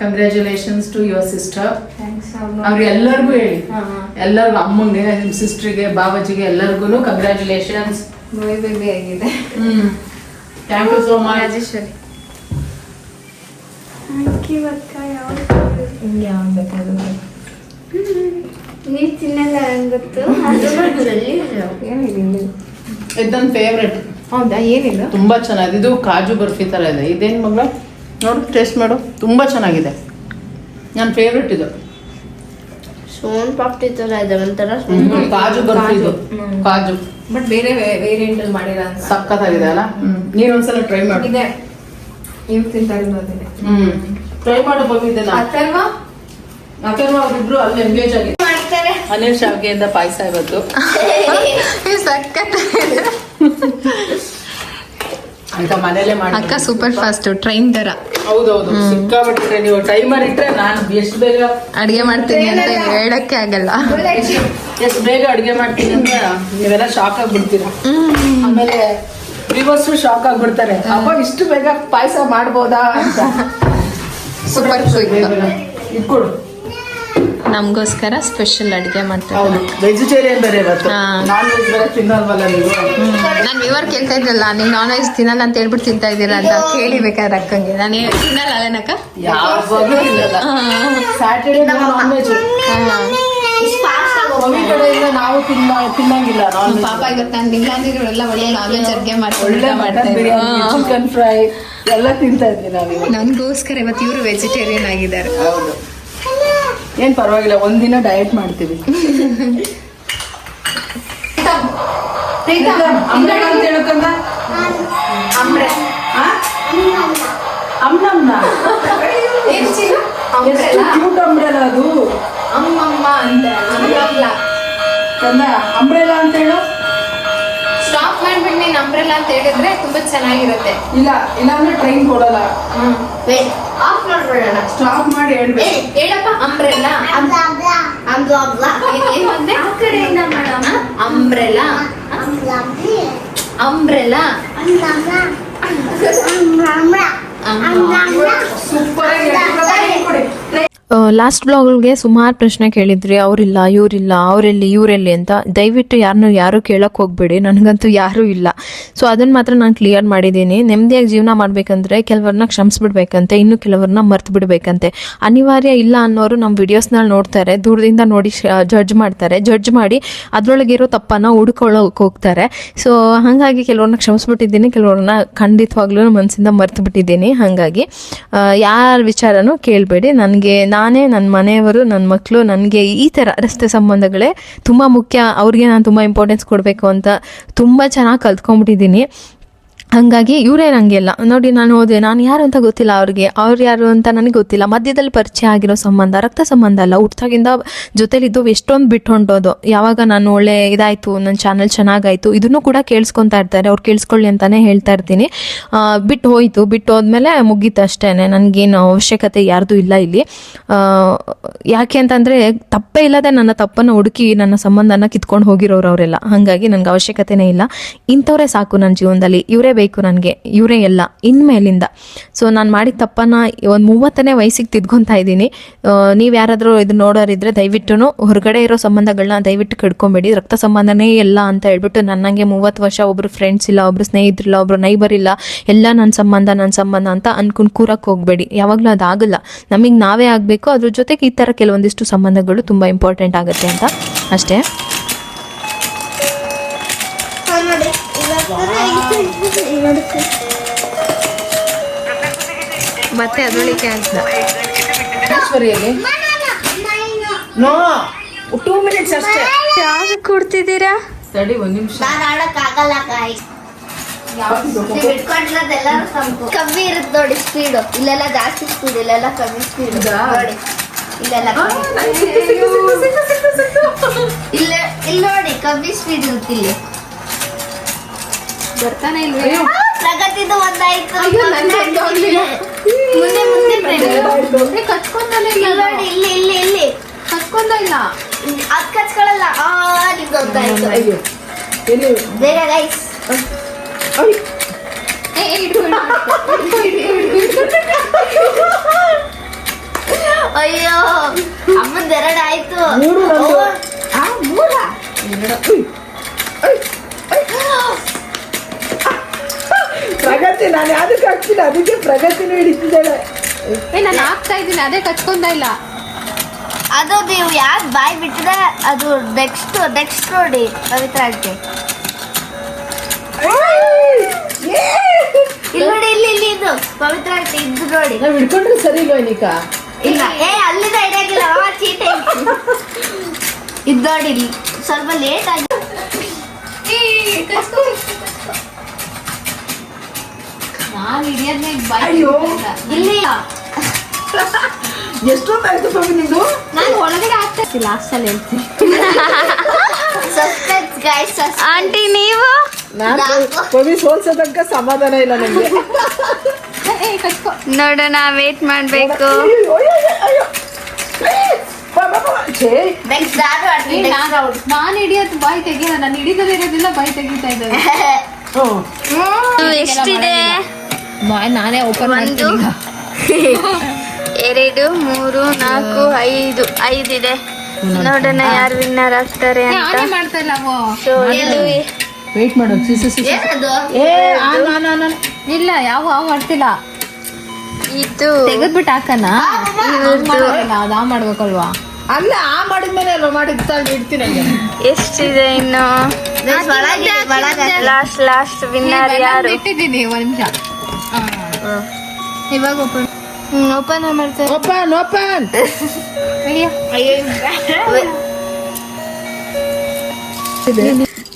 [SPEAKER 3] ಕಂಗ್ರ್ಯಾಚುಲೇಷನ್ಸ್ ಟು ಯುವರ್ ಸಿಸ್ಟರ್ ಅವ್ರು ಎಲ್ಲರಿಗೂ ಹೇಳಿ. ಎಲ್ಲರಿಗೂ ಅಮ್ಮಂಗೆ ನಿಮ್ ಸಿಸ್ಟ್ರಿಗೆ ಬಾಬಾಜಿಗೆ ಎಲ್ಲರಿಗೂ ಕಂಗ್ರ್ಯಾಚುಲೇಷನ್ಸ್
[SPEAKER 1] ಬೇಬಿ ಬೇಬಿ ಆಗಿದೆ.
[SPEAKER 3] ಹ್ಮ್. Thank you so much
[SPEAKER 1] Rajeshwari. ಹಿಂಗೆ ಯಾವ್ದು ಬೇಕಾದ್ರು
[SPEAKER 2] ತಿನ್ನಲ್ಲ
[SPEAKER 1] ಏನಿದೆ?
[SPEAKER 3] ಇದೊಂದು ಫೇವ್ರೆಟ್
[SPEAKER 1] ಹೌದಾ ಏನಿಲ್ಲ
[SPEAKER 3] ತುಂಬಾ ಚೆನ್ನಾಗಿದೆ. ಇದು ಕಾಜು ಬರ್ಫಿ ತರ ಇದೆ. ಇದೇನ್ ಮಗಳ? ನೋಡು ಟೇಸ್ಟ್ ಮಾಡು. ತುಂಬಾ ಚೆನ್ನಾಗಿದೆ. ನನ್ನ ಫೇವ್ರೆಟ್ ಇದು.
[SPEAKER 2] ಸೋನ್ ಪಾಪ್ಟಿ ತರ ಇದೆ. ಒಂಥರ
[SPEAKER 3] ಕಾಜು ಬರ್ಫಿ ಇದು. ಕಾಜು.
[SPEAKER 1] ಬಟ್ ಬೇರೆ ವೇರಿಯಂಟ್ ಅಲ್ಲಿ ಮಾಡಿರೋ
[SPEAKER 3] ಸಕ್ಕತ್ತಾಗಿದೆ ಅಲ್ಲ? ನೀನ್ ಒಂದ್ಸಲ ಟ್ರೈ ಮಾಡು.
[SPEAKER 1] ಇದೆ. ನೀವು ತಿಂತಾ ಇರೋದಿದೆ
[SPEAKER 3] ಹ್ಮ್. ಟ್ರೈ ಮಾಡೋ ಬಂದಿದ್ದೆ ನಾನು
[SPEAKER 1] ಅಥರ್ವ?
[SPEAKER 3] ಯಾಕಂದ್ರೆ ಅವ್ರಿಬ್ರು ಅಲ್ಲಿ ಎಂಗೇಜ್ ಆಗಿದೆ
[SPEAKER 2] ಮಾಡ್ತಾರೆ.
[SPEAKER 3] ಅನಿಲ್ ಶಾವಿಗೆಯಿಂದ ಪಾಯಸ ಇವತ್ತು ಅಂತ ಮನೇಲೆ ಮಾಡಿ
[SPEAKER 1] ಅಕ್ಕ ಸೂಪರ್ ಫಾಸ್ಟ್ ಟ್ರೈನ್ ತರ
[SPEAKER 3] ಹೌದೌದು. ಸಿಕ್ಕಾಬಿಟ್ರೆ ನೀವು ಟೈಮರ್ ಇಟ್ರೆ ನಾನು ಎಷ್ಟು ಬೇಗ
[SPEAKER 1] ಅಡಿಗೆ ಮಾಡ್ತೀನಿ ಅಂತ ಹೇಳಕ್ಕೆ ಆಗಲ್ಲ.
[SPEAKER 3] ಎಷ್ಟು ಬೇಗ ಅಡಿಗೆ ಮಾಡ್ತೀನಿ ಅಂತ ನೀವೆಲ್ಲ ಶಾಕ್ ಆಗ್ಬಿಡ್ತೀರ. ಆಮೇಲೆ ವಿವರ್ಸ್ ಶಾಕ್ ಆಗ್ಬಿಡ್ತಾರೆ. ಅಪ್ಪ ಇಷ್ಟು ಬೇಗ ಪಾಯಸ ಮಾಡ್ಬೋದಾ ಅಂತ.
[SPEAKER 1] ಸೂಪರ್
[SPEAKER 3] ಇಟ್ಕೊಡು
[SPEAKER 1] ನಮಗೋಸ್ಕರ ಸ್ಪೆಷಲ್ ಅಡುಗೆ ಮಾಡ್ತಾರೆ.
[SPEAKER 3] ಹೌದು. ವೆಜಿಟೇರಿಯನ್ ಬೇರೆ. ನಾನ್ ವೆಜ್ ಬೇರೆ ತಿನ್ನಲ್ವಲ್ಲ ನೀವು?
[SPEAKER 1] ನಾನು ವಿವರ್ ಕೇಳ್ತಾ ಇದ್ರಲ್ಲ ನೀವು ನಾನ್ ವೆಜ್ ತಿನ್ನಲ್ಲ ಅಂತ ಹೇಳ್ಬಿಟ್ಟು ತಿಂತಾ ಇದ್ದೀರಾ ಅಂತ ಕೇಳಿ ಬೇಕಾದ್ರೆ ಅಕ್ಕಂಗೆ. ನಾನು ತಿನ್ನಲ್ಲ ಅಲ್ಲೇನಕ್ಕ
[SPEAKER 3] ಯಾವಾಗಲೂ ತಿನ್ನಲ್ಲ ಸ್ಯಾಟರ್ಡೇ ನಾನ್ ವೆಜ್ ಮಮ್ಮಿ ಕಡೆಯಿಂದ ನಾವು ತಿನ್ನ ತಿನ್ನಂಗಿಲ್ಲ ನಾನ್ ವೆಜ್
[SPEAKER 1] ಪಾಪ ಇವತ್ತು ನಾನು ಇಲ್ಲ ಅಂದಿರೋಲ್ಲ ಒಳ್ಳೆ ನಾನ್ ವೆಜ್ ಅಡಿಗೆ
[SPEAKER 3] ಒಳ್ಳೆ ಮಟನ್ ಬಿರಿಯಾನಿ ಚಿಕನ್ ಫ್ರೈ ಎಲ್ಲ ತಿಂತಾ ಇದ್ವಿ ನಾವಿವಾಗ
[SPEAKER 1] ನನಗೋಸ್ಕರ ಇವತ್ತು ಇವರು ವೆಜಿಟೇರಿಯನ್ ಆಗಿದ್ದಾರೆ.
[SPEAKER 3] ಹೌದು. ಏನ್ ಪರವಾಗಿಲ್ಲ ಒಂದಿನ ಡಯಟ್ ಮಾಡ್ತೀವಿ. ಅಂಬ್ರೆಲಾ ಅಂತ ಹೇಳ್ಕಂದ ಎಷ್ಟು ಅದು.
[SPEAKER 1] ಅಮ್ಮಮ್ಮ ಅಂತ ಅಂಬ್ರೆಲ್ಲ.
[SPEAKER 3] ಚಂದ ಅಂಬ್ರೆಲಾ ಅಂತ ಹೇಳು?
[SPEAKER 1] ಸ್ಟಾಪ್ ಮಾಡ್ಬಿಟ್ಟು ನೀನು ಅಂಬ್ರೆಲ್ಲ ಅಂತ ಹೇಳಿದ್ರೆ ತುಂಬಾ ಚೆನ್ನಾಗಿರುತ್ತೆ.
[SPEAKER 3] ಇಲ್ಲ ಇಲ್ಲ ಇಲ್ಲಾಂದ್ರೆ ಟ್ರೈನ್ ಕೊಡಲ್ಲ.
[SPEAKER 2] ಆಫ್ ಮಾಡ್ಬಿಡೋಣ.
[SPEAKER 3] ಸ್ಟಾಪ್ ಮಾಡಿ ಹೇಳ್ಬೇಕು.
[SPEAKER 1] ಹೇಳಪ್ಪ ಅಂಬ್ರೆಲ್ಲ.
[SPEAKER 2] ಅಂದ ಅಂದ ಅಂದ
[SPEAKER 1] ಏನು ಅಂದೆ
[SPEAKER 2] ಆ ಕಡೆಯಿಂದ ಮೇಡಮ್
[SPEAKER 1] ಅಂಬ್ರೆಲ್ಲ. ಅಂಬ್ರೆಲ್ಲ.
[SPEAKER 3] ಸೂಪರ್ ಆಗಿ
[SPEAKER 1] ಲಾಸ್ಟ್ ಬ್ಲಾಗ್ಗೆ ಸುಮಾರು ಪ್ರಶ್ನೆ ಕೇಳಿದ್ರಿ, ಅವರಿಲ್ಲ, ಇವರಿಲ್ಲ, ಅವರೆಲ್ಲಿ, ಇವರೆಲ್ಲಿ ಅಂತ. ದಯವಿಟ್ಟು ಯಾರನ್ನೂ ಯಾರು ಕೇಳಕ್ಕೆ ಹೋಗ್ಬೇಡಿ, ನನಗಂತೂ ಯಾರೂ ಇಲ್ಲ. ಸೊ ಅದನ್ನು ಮಾತ್ರ ನಾನು ಕ್ಲಿಯರ್ ಮಾಡಿದ್ದೀನಿ. ನೆಮ್ಮದಿಯಾಗಿ ಜೀವನ ಮಾಡಬೇಕಂದ್ರೆ ಕೆಲವ್ರನ್ನ ಕ್ಷಮಿಸ್ಬಿಡ್ಬೇಕಂತೆ, ಇನ್ನು ಕೆಲವ್ರನ್ನ ಮರ್ತು ಬಿಡಬೇಕಂತೆ ಅನಿವಾರ್ಯ ಇಲ್ಲ ಅನ್ನೋರು ನಮ್ಮ ವಿಡಿಯೋಸ್ನಲ್ಲಿ ನೋಡ್ತಾರೆ, ದೂರದಿಂದ ನೋಡಿ ಜಡ್ಜ್ ಮಾಡ್ತಾರೆ. ಜಡ್ಜ್ ಮಾಡಿ ಅದರೊಳಗಿರೋ ತಪ್ಪನ್ನು ಹುಡ್ಕೊಳ್ಳೋಕೆ ಹೋಗ್ತಾರೆ. ಸೊ ಹಾಗಾಗಿ ಕೆಲವ್ರನ್ನ ಕ್ಷಮಿಸ್ಬಿಟ್ಟಿದ್ದೀನಿ ಕೆಲವ್ರನ್ನ ಖಂಡಿತವಾಗ್ಲೂ ಮನಸ್ಸಿಂದ ಮರ್ತು ಬಿಟ್ಟಿದ್ದೀನಿ ಹಾಗಾಗಿ ಯಾರ ವಿಚಾರನೂ ಕೇಳಬೇಡಿ. ನನಗೆ ನಾನೇ ನನ್ನ ಮನೆಯವರು ನನ್ನ ಮಕ್ಕಳು ನನಗೆ ಈ ಥರ ರಸ್ತೆ ಸಂಬಂಧಗಳೇ ತುಂಬ ಮುಖ್ಯ. ಅವ್ರಿಗೆ ನಾನು ತುಂಬ ಇಂಪಾರ್ಟೆನ್ಸ್ ಕೊಡಬೇಕು ಅಂತ ತುಂಬ ಚೆನ್ನಾಗಿ ಕಲ್ತ್ಕೊಂಡ್ಬಿಟ್ಟಿದ್ದೀನಿ. ಹಾಗಾಗಿ ಇವರೇ ನನಗೆಲ್ಲ ನೋಡಿ, ನಾನು ಹೋದೆ. ನಾನು ಯಾರು ಅಂತ ಗೊತ್ತಿಲ್ಲ ಅವ್ರಿಗೆ. ಅವ್ರು ಯಾರು ಅಂತ ನನಗೆ ಗೊತ್ತಿಲ್ಲ. ಮಧ್ಯದಲ್ಲಿ ಪರಿಚಯ ಆಗಿರೋ ಸಂಬಂಧ, ರಕ್ತ ಸಂಬಂಧ ಅಲ್ಲ. ಹುಟ್ಟಾಗಿಂದ ಜೊತೆಲಿದ್ದು ಎಷ್ಟೊಂದು ಬಿಟ್ಟು ಹೊಂಟೋದು ಯಾವಾಗ ನಾನು ಒಳ್ಳೆ ಇದಾಯಿತು, ನನ್ನ ಚಾನಲ್ ಚೆನ್ನಾಗಾಯಿತು, ಇದನ್ನು ಕೂಡ ಕೇಳಿಸ್ಕೊತಾ ಇರ್ತಾರೆ. ಅವ್ರು ಕೇಳಿಸ್ಕೊಳ್ಳಿ ಅಂತಲೇ ಹೇಳ್ತಾ ಇರ್ತೀನಿ. ಬಿಟ್ಟು ಹೋಯಿತು. ಬಿಟ್ಟು ಹೋದ್ಮೇಲೆ ಮುಗೀತು ಅಷ್ಟೇ ನನಗೇನು ಅವಶ್ಯಕತೆ ಯಾರ್ದು ಇಲ್ಲ ಇಲ್ಲಿ. ಯಾಕೆ ಅಂತಂದರೆ ತಪ್ಪೇ ಇಲ್ಲದೆ ನನ್ನ ತಪ್ಪನ್ನು ಹುಡುಕಿ ನನ್ನ ಸಂಬಂಧನ ಕಿತ್ಕೊಂಡು ಹೋಗಿರೋರು ಅವರೆಲ್ಲ. ಹಾಗಾಗಿ ನನಗೆ ಅವಶ್ಯಕತೆನೇ ಇಲ್ಲ. ಇಂಥವರೇ ಸಾಕು ನನ್ನ ಜೀವನದಲ್ಲಿ. ಇವರೇ ಬೇಕು ನನಗೆ ಇವರೇ ಎಲ್ಲ ಇನ್ಮೇಲಿಂದ. ಸೊ ನಾನು ಮಾಡಿದ ತಪ್ಪನ್ನು ಒಂದು ಮೂವತ್ತನೇ ವಯಸ್ಸಿಗೆ ತಿದ್ಕೊತಾ ಇದ್ದೀನಿ. ನೀವು ಯಾರಾದರೂ ಇದು ನೋಡೋರಿದ್ರೆ ದಯವಿಟ್ಟು ಹೊರಗಡೆ ಇರೋ ಸಂಬಂಧಗಳನ್ನ ದಯವಿಟ್ಟು ಕಡ್ಕೊಂಬೇಡಿ. ರಕ್ತ ಸಂಬಂಧನೇ ಇಲ್ಲ ಅಂತ ಹೇಳ್ಬಿಟ್ಟು ನನ್ನಂಗೆ ಮೂವತ್ತು ವರ್ಷ ಒಬ್ಬರು ಫ್ರೆಂಡ್ಸ್ ಇಲ್ಲ ಒಬ್ಬರು ಸ್ನೇಹಿತರಿಲ್ಲ ಒಬ್ಬರು ನೈಬರ್ ಇಲ್ಲ ಎಲ್ಲ ನನ್ನ ಸಂಬಂಧ ನನ್ನ ಸಂಬಂಧ ಅಂತ ಅನ್ಕೊಂಡು ಕೂರಕ್ಕೆ ಹೋಗಬೇಡಿ. ಯಾವಾಗಲೂ ಅದಾಗಲ್ಲ. ನಮಗೆ ನಾವೇ ಆಗಬೇಕು. ಅದ್ರ ಜೊತೆಗೆ ಈ ಥರ ಕೆಲವೊಂದಿಷ್ಟು ಸಂಬಂಧಗಳು ತುಂಬ ಇಂಪಾರ್ಟೆಂಟ್ ಆಗುತ್ತೆ ಅಂತ ಅಷ್ಟೇ.
[SPEAKER 2] ನೋಡಿ
[SPEAKER 1] ಮತ್ತೆ ಅದೊಳಿಕೆ ಅಂತ
[SPEAKER 3] ಈಶ್ವರಿಯಲ್ಲಿ ನೋ ಟೂ ಮಿನಿಟ್ಸ್ ಅಷ್ಟೇ.
[SPEAKER 1] ಯಾಕೆ ಕೊಡ್ತಿದ್ದೀರಾ?
[SPEAKER 3] ತಡಿ ಒಂದು ನಿಮಿಷ.
[SPEAKER 2] ನಾನು ಆಡಕ್ ಆಗಲ್ಲ ಕಾಯಿ ಕಮ್ಮಿ ಇರುತ್ತೆ ನೋಡಿ ಸ್ಪೀಡ್ ಇಲ್ಲೆಲ್ಲ ಜಾಸ್ತಿ ಸ್ಪೀಡ್ ಇಲ್ಲೆಲ್ಲ ಕಮ್ಮಿ ಸ್ಪೀಡ್ ನೋಡಿ. ಇಲ್ಲೆಲ್ಲ ಇಲ್ಲ ಇಲ್ಲ ಇಲ್ಲಿ ನೋಡಿ ಕಮ್ಮಿ ಸ್ಪೀಡ್ ಇರುತ್ತೆ ಇಲ್ಲಿ.
[SPEAKER 1] ಬರ್ತಾನೆ ಇಲ್ವೇ?
[SPEAKER 2] ಪ್ರಗತಿದು ಒಂದಾಯ್ತು.
[SPEAKER 3] ಅಯ್ಯೋ,
[SPEAKER 2] ಮುಂದೆ ಮುಂದೆ ಪ್ರಗತಿ.
[SPEAKER 1] ಕಚ್ಕೊಂಡಲೇ
[SPEAKER 2] ಇಲ್ಲಿ ನೋಡಿ ಇಲ್ಲಿ ಇಲ್ಲಿ ಇಲ್ಲಿ
[SPEAKER 1] ಕಚ್ಕೊಂಡ ಇಲ್ಲ.
[SPEAKER 2] ಅದ್ ಕಚ್ಕೊಳಲ್ಲ ಆ ನಿಮ್ದು ಒಂದಾಯ್ತು
[SPEAKER 3] ಅಯ್ಯೋ ಎಲ್ಲಿ?
[SPEAKER 2] ಬೇಗ ಗೈಸ್
[SPEAKER 3] ಅಯ್ಯೋ.
[SPEAKER 2] ಅಯ್ಯೋ ಅಮ್ಮಂದ್ ಎರಡು ಆಯ್ತು.
[SPEAKER 3] ಮೂರು
[SPEAKER 2] ಮೂರಾ?
[SPEAKER 3] ಎರಡು. ಪ್ರಗತಿ ನಾನು ಯಾವ್ದಕ್ಕೆ ಹಾಕ್ತಿಲ್ಲ ಅದಕ್ಕೆ ಪ್ರಗತಿನೂ ಹಿಡಿತಿದ್ದಾಳೆ
[SPEAKER 1] ಏ ನಾನು ಹಾಕ್ತಾ ಇದ್ದೀನಿ ಅದೇ ಕಚ್ಕೊಂಡ ಇಲ್ಲ.
[SPEAKER 2] ಅದು ನೀವು ಯಾರು ಬಾಯಿ ಬಿಟ್ಟಿದೆ? ಅದು ನೆಕ್ಸ್ಟ್ ನೆಕ್ಸ್ಟ್ ನೋಡಿ ಪವಿತ್ರ ಆಂಟಿ. ಇಲ್ಲ ನೋಡಿ ಇಲ್ಲಿ ಇಲ್ಲಿ ಇದು ಪವಿತ್ರ ಆಂಟಿ ಇದು ನೋಡಿ.
[SPEAKER 3] ನಾವು ಹಿಡ್ಕೊಂಡ್ರೆ ಸರಿ ಇಲ್ವಾ ನಿಕಾ
[SPEAKER 2] ಇಲ್ಲ. ಏ ಅಲ್ಲಿಂದ ಇಡಾಗಿಲ್ಲ ಅವ ಚೀಟ ಇದು ನೋಡಿ ಇಲ್ಲಿ. ಸ್ವಲ್ಪ ಲೇಟ್ ಆಗಿ
[SPEAKER 1] ನಾನು ಹಿಡಿಯೋದ್ನೇ
[SPEAKER 3] ಅಯ್ಯೋ.
[SPEAKER 2] ಇಲ್ಲಿ
[SPEAKER 3] ಎಷ್ಟೊತ್ತಾಯ್ತು
[SPEAKER 1] ನಾನು ಒಳಗಡೆ ಆಗ್ತಾ ಲಾಸ್ಟ್ ಅಲ್ಲಿ ಹೇಳ್ತೀನಿ.
[SPEAKER 2] ಸಸ್ಪೆನ್ಸ್ ಗೈಸ್
[SPEAKER 1] ಆಂಟಿ ನೀವು?
[SPEAKER 3] ನಾನು
[SPEAKER 2] ನಾಲ್ಕು.
[SPEAKER 3] ಪವಿ ಸೋಲ್ಸೋ ತನಕ ಸಮಾಧಾನ ಇಲ್ಲ ನನಗೆ
[SPEAKER 1] ಕಟ್ಕೋ. ಕಚ್ಕೊ
[SPEAKER 5] ನೋಡೋಣ ವೇಟ್ ಮಾಡ್ಬೇಕು.
[SPEAKER 2] ನೆಕ್ಸ್ಟ್ ನಾನು
[SPEAKER 1] ನಾನು. ಹಿಡಿಯೋದು ಬಾಯಿ ತೆಗಿಯಲ್ಲ ನಾನು ಹಿಡಿದದೇ ಇರೋದಿಲ್ಲ ಬಾಯಿ ತೆಗಿತಾ ಇದ್ದಾರೆ.
[SPEAKER 5] ಎಷ್ಟಿದೆ?
[SPEAKER 1] ನಾನೇ ಓಪನ್
[SPEAKER 5] ಎರಡು ಮೂರು ನಾಲ್ಕು ಐದು ಐದಿದೆ ನೋಡೋಣ ಯಾರು ವಿನ್ನರ್ ಆಗ್ತಾರೆ ಅಂತ
[SPEAKER 1] ಮಾಡ್ತಾ ಇಲ್ಲ ಅವು
[SPEAKER 5] ಸೊ ಇದು
[SPEAKER 3] ವೇಟ್ ಮಾಡು.
[SPEAKER 1] ಇಲ್ಲ ಯಾವ ಮಾಡ್ತಿಲ್ಲ
[SPEAKER 5] ಇದು
[SPEAKER 1] ತೆಗೆದ್ಬಿಟ್ಟು ಹಾಕನ ಅದು ಆ ಮಾಡ್ಬೇಕಲ್ವಾ
[SPEAKER 3] ಅಲ್ಲ ಆ ಮಾಡಿದ್ಮೇಲೆ ಅಲ್ವಾ ತಾಳಿ ಇಡ್ತೀನಿ
[SPEAKER 5] ಎಷ್ಟಿದೆ ಇನ್ನು. ಲಾಸ್ಟ್ ಲಾಸ್ಟ್ ವಿನ್ನರ್ ಯಾರು
[SPEAKER 1] ಇಟ್ಟಿದ್ದೀನಿ ಒಂದು ನಿಮಿಷ ಇವಾಗ ಓಪನ್
[SPEAKER 5] ಓಪನ್ ಮಾಡ್ತಾರೆ
[SPEAKER 3] ಓಪನ್ ಓಪನ್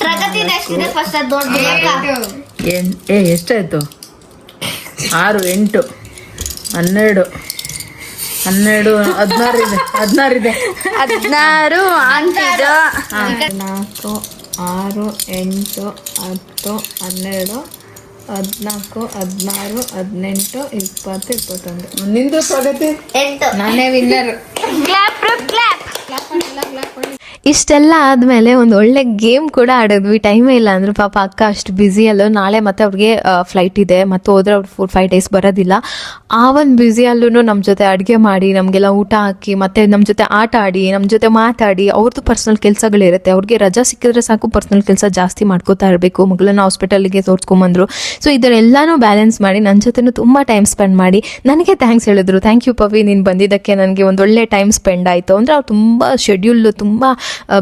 [SPEAKER 2] ಪ್ರಗತಿ ಎಷ್ಟಿದೆ ಫಸ್ಟ್ ಅದು ನೋಡ್ಬೇಕು
[SPEAKER 3] ಏ ಎಷ್ಟಾಯ್ತು? ಆರು ಎಂಟು ಹನ್ನೆರಡು ಹನ್ನೆರಡು ಹದಿನಾರು ಇದೆ ಹದಿನಾರು ಇದೆ.
[SPEAKER 5] ಹದಿನಾರು
[SPEAKER 1] ನಾಲ್ಕು ಆರು ಎಂಟು ಹತ್ತು ಹನ್ನೆರಡು ಹದಿನಾಲ್ಕು ಹದಿನಾರು ಹದಿನೆಂಟು ಇಪ್ಪತ್ತು ಇಪ್ಪತ್ತೊಂದು
[SPEAKER 3] ನಿಂದು ಪ್ರಗತಿ
[SPEAKER 2] ಎಂಟು
[SPEAKER 1] ನಾನೇ ವಿನ್ನರ್
[SPEAKER 5] ಕ್ಲಾಪ್ ಕ್ಲಾಪ್
[SPEAKER 1] ಇಷ್ಟೆಲ್ಲ ಆದಮೇಲೆ ಒಂದು ಒಳ್ಳೆ ಗೇಮ್ ಕೂಡ ಆಡಿದ್ವಿ. ಟೈಮೇ ಇಲ್ಲ ಅಂದ್ರೆ ಪಾಪ ಅಕ್ಕ ಅಷ್ಟು ಬ್ಯುಸಿ ಅಲ್ಲೋ. ನಾಳೆ ಮತ್ತೆ ಅವ್ರಿಗೆ ಫ್ಲೈಟ್ ಇದೆ. ಮತ್ತೆ ಹೋದ್ರೆ ಅವ್ರು ಫೋರ್ ಫೈವ್ ಡೇಸ್ ಬರೋದಿಲ್ಲ. ಆ ಒಂದು ಬ್ಯುಸಿಯಲ್ಲೂ ನಮ್ಮ ಜೊತೆ ಅಡುಗೆ ಮಾಡಿ, ನಮಗೆಲ್ಲ ಊಟ ಹಾಕಿ, ಮತ್ತೆ ನಮ್ಮ ಜೊತೆ ಆಟ ಆಡಿ ನಮ್ಮ ಜೊತೆ ಮಾತಾಡಿ ಅವ್ರದ್ದು ಪರ್ಸ್ನಲ್ ಕೆಲಸಗಳಿರುತ್ತೆ. ಅವ್ರಿಗೆ ರಜಾ ಸಿಕ್ಕಿದ್ರೆ ಸಾಕು ಪರ್ಸ್ನಲ್ ಕೆಲಸ ಜಾಸ್ತಿ ಮಾಡ್ಕೋತಾ ಇರಬೇಕು. ಮಗಳನ್ನ ಹಾಸ್ಪಿಟಲ್ಗೆ ತೋರಿಸ್ಕೊಂಬಂದ್ರು. ಸೊ ಇದರೆಲ್ಲನೂ ಬ್ಯಾಲೆನ್ಸ್ ಮಾಡಿ ನನ್ನ ಜೊತೆನೂ ತುಂಬ ಟೈಮ್ ಸ್ಪೆಂಡ್ ಮಾಡಿ, ನನಗೆ ಥ್ಯಾಂಕ್ಸ್ ಹೇಳಿದ್ರು. ಥ್ಯಾಂಕ್ ಯು ಪವಿ, ನೀನು ಬಂದಿದ್ದಕ್ಕೆ ನನಗೆ ಒಂದು ಒಳ್ಳೆ ಟೈಮ್ ಸ್ಪೆಂಡ್ ಆಯಿತು. ಅಂದರೆ ಅವ್ರು ತುಂಬ ಶೆಡ್ಯೂಲ್ ತುಂಬ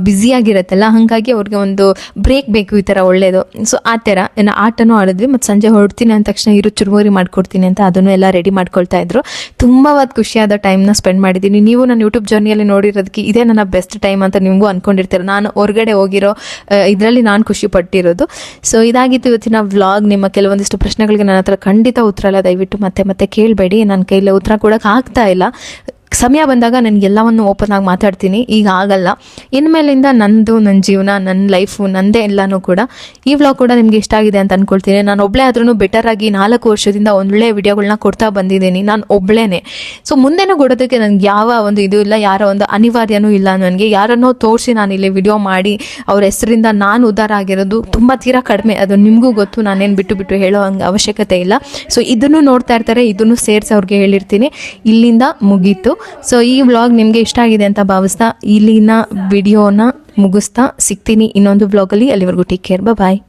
[SPEAKER 1] ಬ್ಯುಸಿಯಾಗಿರುತ್ತಲ್ಲ ಹಾಗಾಗಿ ಅವ್ರಿಗೆ ಒಂದು ಬ್ರೇಕ್ ಬೇಕು ಈ ಥರ ಒಳ್ಳೆಯದು ಸೊ ಆ ಥರ ಏನೋ ಆಟನೂ ಆಡಿದ್ವಿ, ಮತ್ತು ಸಂಜೆ ಹೊರಡ್ತೀನಿ ಅಂದ ತಕ್ಷಣ ಇರು ಚುರುಮುರಿ ಮಾಡ್ಕೊಡ್ತೀನಿ ಅಂತ ಅದನ್ನು ಎಲ್ಲ ರೆಡಿ ಮಾಡ್ಕೊಳ್ತಾ ಇದ್ರು. ತುಂಬ ಖುಷಿಯಾದ ಟೈಮ್ನ ಸ್ಪೆಂಡ್ ಮಾಡಿದ್ದೀನಿ. ನೀವು ನನ್ನ ಯೂಟ್ಯೂಬ್ ಜರ್ನಿಯಲ್ಲಿ ನೋಡಿರೋದಕ್ಕೆ ಇದೇ ನನ್ನ ಬೆಸ್ಟ್ ಟೈಮ್ ಅಂತ ನಿಮಗೂ ಅಂದ್ಕೊಂಡಿರ್ತೀರ ನಾನು ಹೊರಗಡೆ ಹೋಗಿರೋ ಇದರಲ್ಲಿ ನಾನು ಖುಷಿ ಪಟ್ಟಿರೋದು. ಸೊ ಇದಾಗಿತ್ತು ಇವತ್ತಿನ ವ್ಲಾಗ್ ನಿಮ್ಮ ಕೆಲವೊಂದಿಷ್ಟು ಪ್ರಶ್ನೆಗಳಿಗೆ ನನ್ನ ಹತ್ರ ಖಂಡಿತ ಉತ್ತರ ಇಲ್ಲ. ದಯವಿಟ್ಟು ಮತ್ತೆ ಮತ್ತೆ ಕೇಳಬೇಡಿ. ನನ್ನ ಕೈಯಲ್ಲಿ ಉತ್ತರ ಕೊಡೋಕೆ ಆಗ್ತಾ ಇಲ್ಲ. ಸಮಯ ಬಂದಾಗ ನನಗೆ ಎಲ್ಲವನ್ನು ಓಪನ್ ಆಗಿ ಮಾತಾಡ್ತೀನಿ. ಈಗ ಆಗಲ್ಲ. ಇನ್ಮೇಲಿಂದ ನಂದು ನನ್ನ ಜೀವನ ನನ್ನ ಲೈಫು ನನ್ನದೇ ಎಲ್ಲನೂ ಕೂಡ ಈ ವ್ಲಾಗ್ ಕೂಡ ನಿಮಗೆ ಇಷ್ಟ ಆಗಿದೆ ಅಂತ ಅಂದ್ಕೊಳ್ತೀನಿ ನಾನು ಒಬ್ಬಳೇ ಆದ್ರೂ ಬೆಟರ್ ಆಗಿ ನಾಲ್ಕು ವರ್ಷದಿಂದ ಒಳ್ಳೆ ವಿಡಿಯೋಗಳನ್ನ ಕೊಡ್ತಾ ಬಂದಿದ್ದೀನಿ. ನಾನು ಒಬ್ಳೇನೆ. ಸೊ ಮುಂದೆನೂ ಕೊಡೋದಕ್ಕೆ ನನಗೆ ಯಾವ ಒಂದು ಇದು ಇಲ್ಲ, ಯಾರ ಒಂದು ಅನಿವಾರ್ಯನೂ ಇಲ್ಲ ನನಗೆ. ಯಾರನ್ನೋ ತೋರಿಸಿ ನಾನು ಇಲ್ಲಿ ವಿಡಿಯೋ ಮಾಡಿ, ಅವ್ರ ಹೆಸರಿಂದ ನಾನು ಉದ್ಧಾರ ಆಗಿರೋದು ತುಂಬ ತೀರಾ ಕಡಿಮೆ. ಅದು ನಿಮಗೂ ಗೊತ್ತು, ನಾನೇನು ಬಿಟ್ಟು ಬಿಟ್ಟು ಹೇಳೋ ಹಂಗೆ ಅವಶ್ಯಕತೆ ಇಲ್ಲ. ಸೊ ಇದನ್ನು ನೋಡ್ತಾ ಇರ್ತಾರೆ, ಇದನ್ನು ಸೇರಿಸಿ ಅವ್ರಿಗೆ ಹೇಳಿರ್ತೀನಿ. ಇಲ್ಲಿಂದ ಮುಗೀತು. ಸೊ ಈ ವ್ಲಾಗ್ ನಿಮಗೆ ಇಷ್ಟ ಆಗಿದೆ ಅಂತ ಭಾವಿಸ್ತಾ ಇಲ್ಲಿನ ವಿಡಿಯೋನ ಮುಗಿಸ್ತಾ ಸಿಗ್ತೀನಿ ಇನ್ನೊಂದು ವ್ಲಾಗಲ್ಲಿ ಅಲ್ಲಿವರೆಗೂ ಟೇಕ್ ಕೇರ್ ಬಾಯ್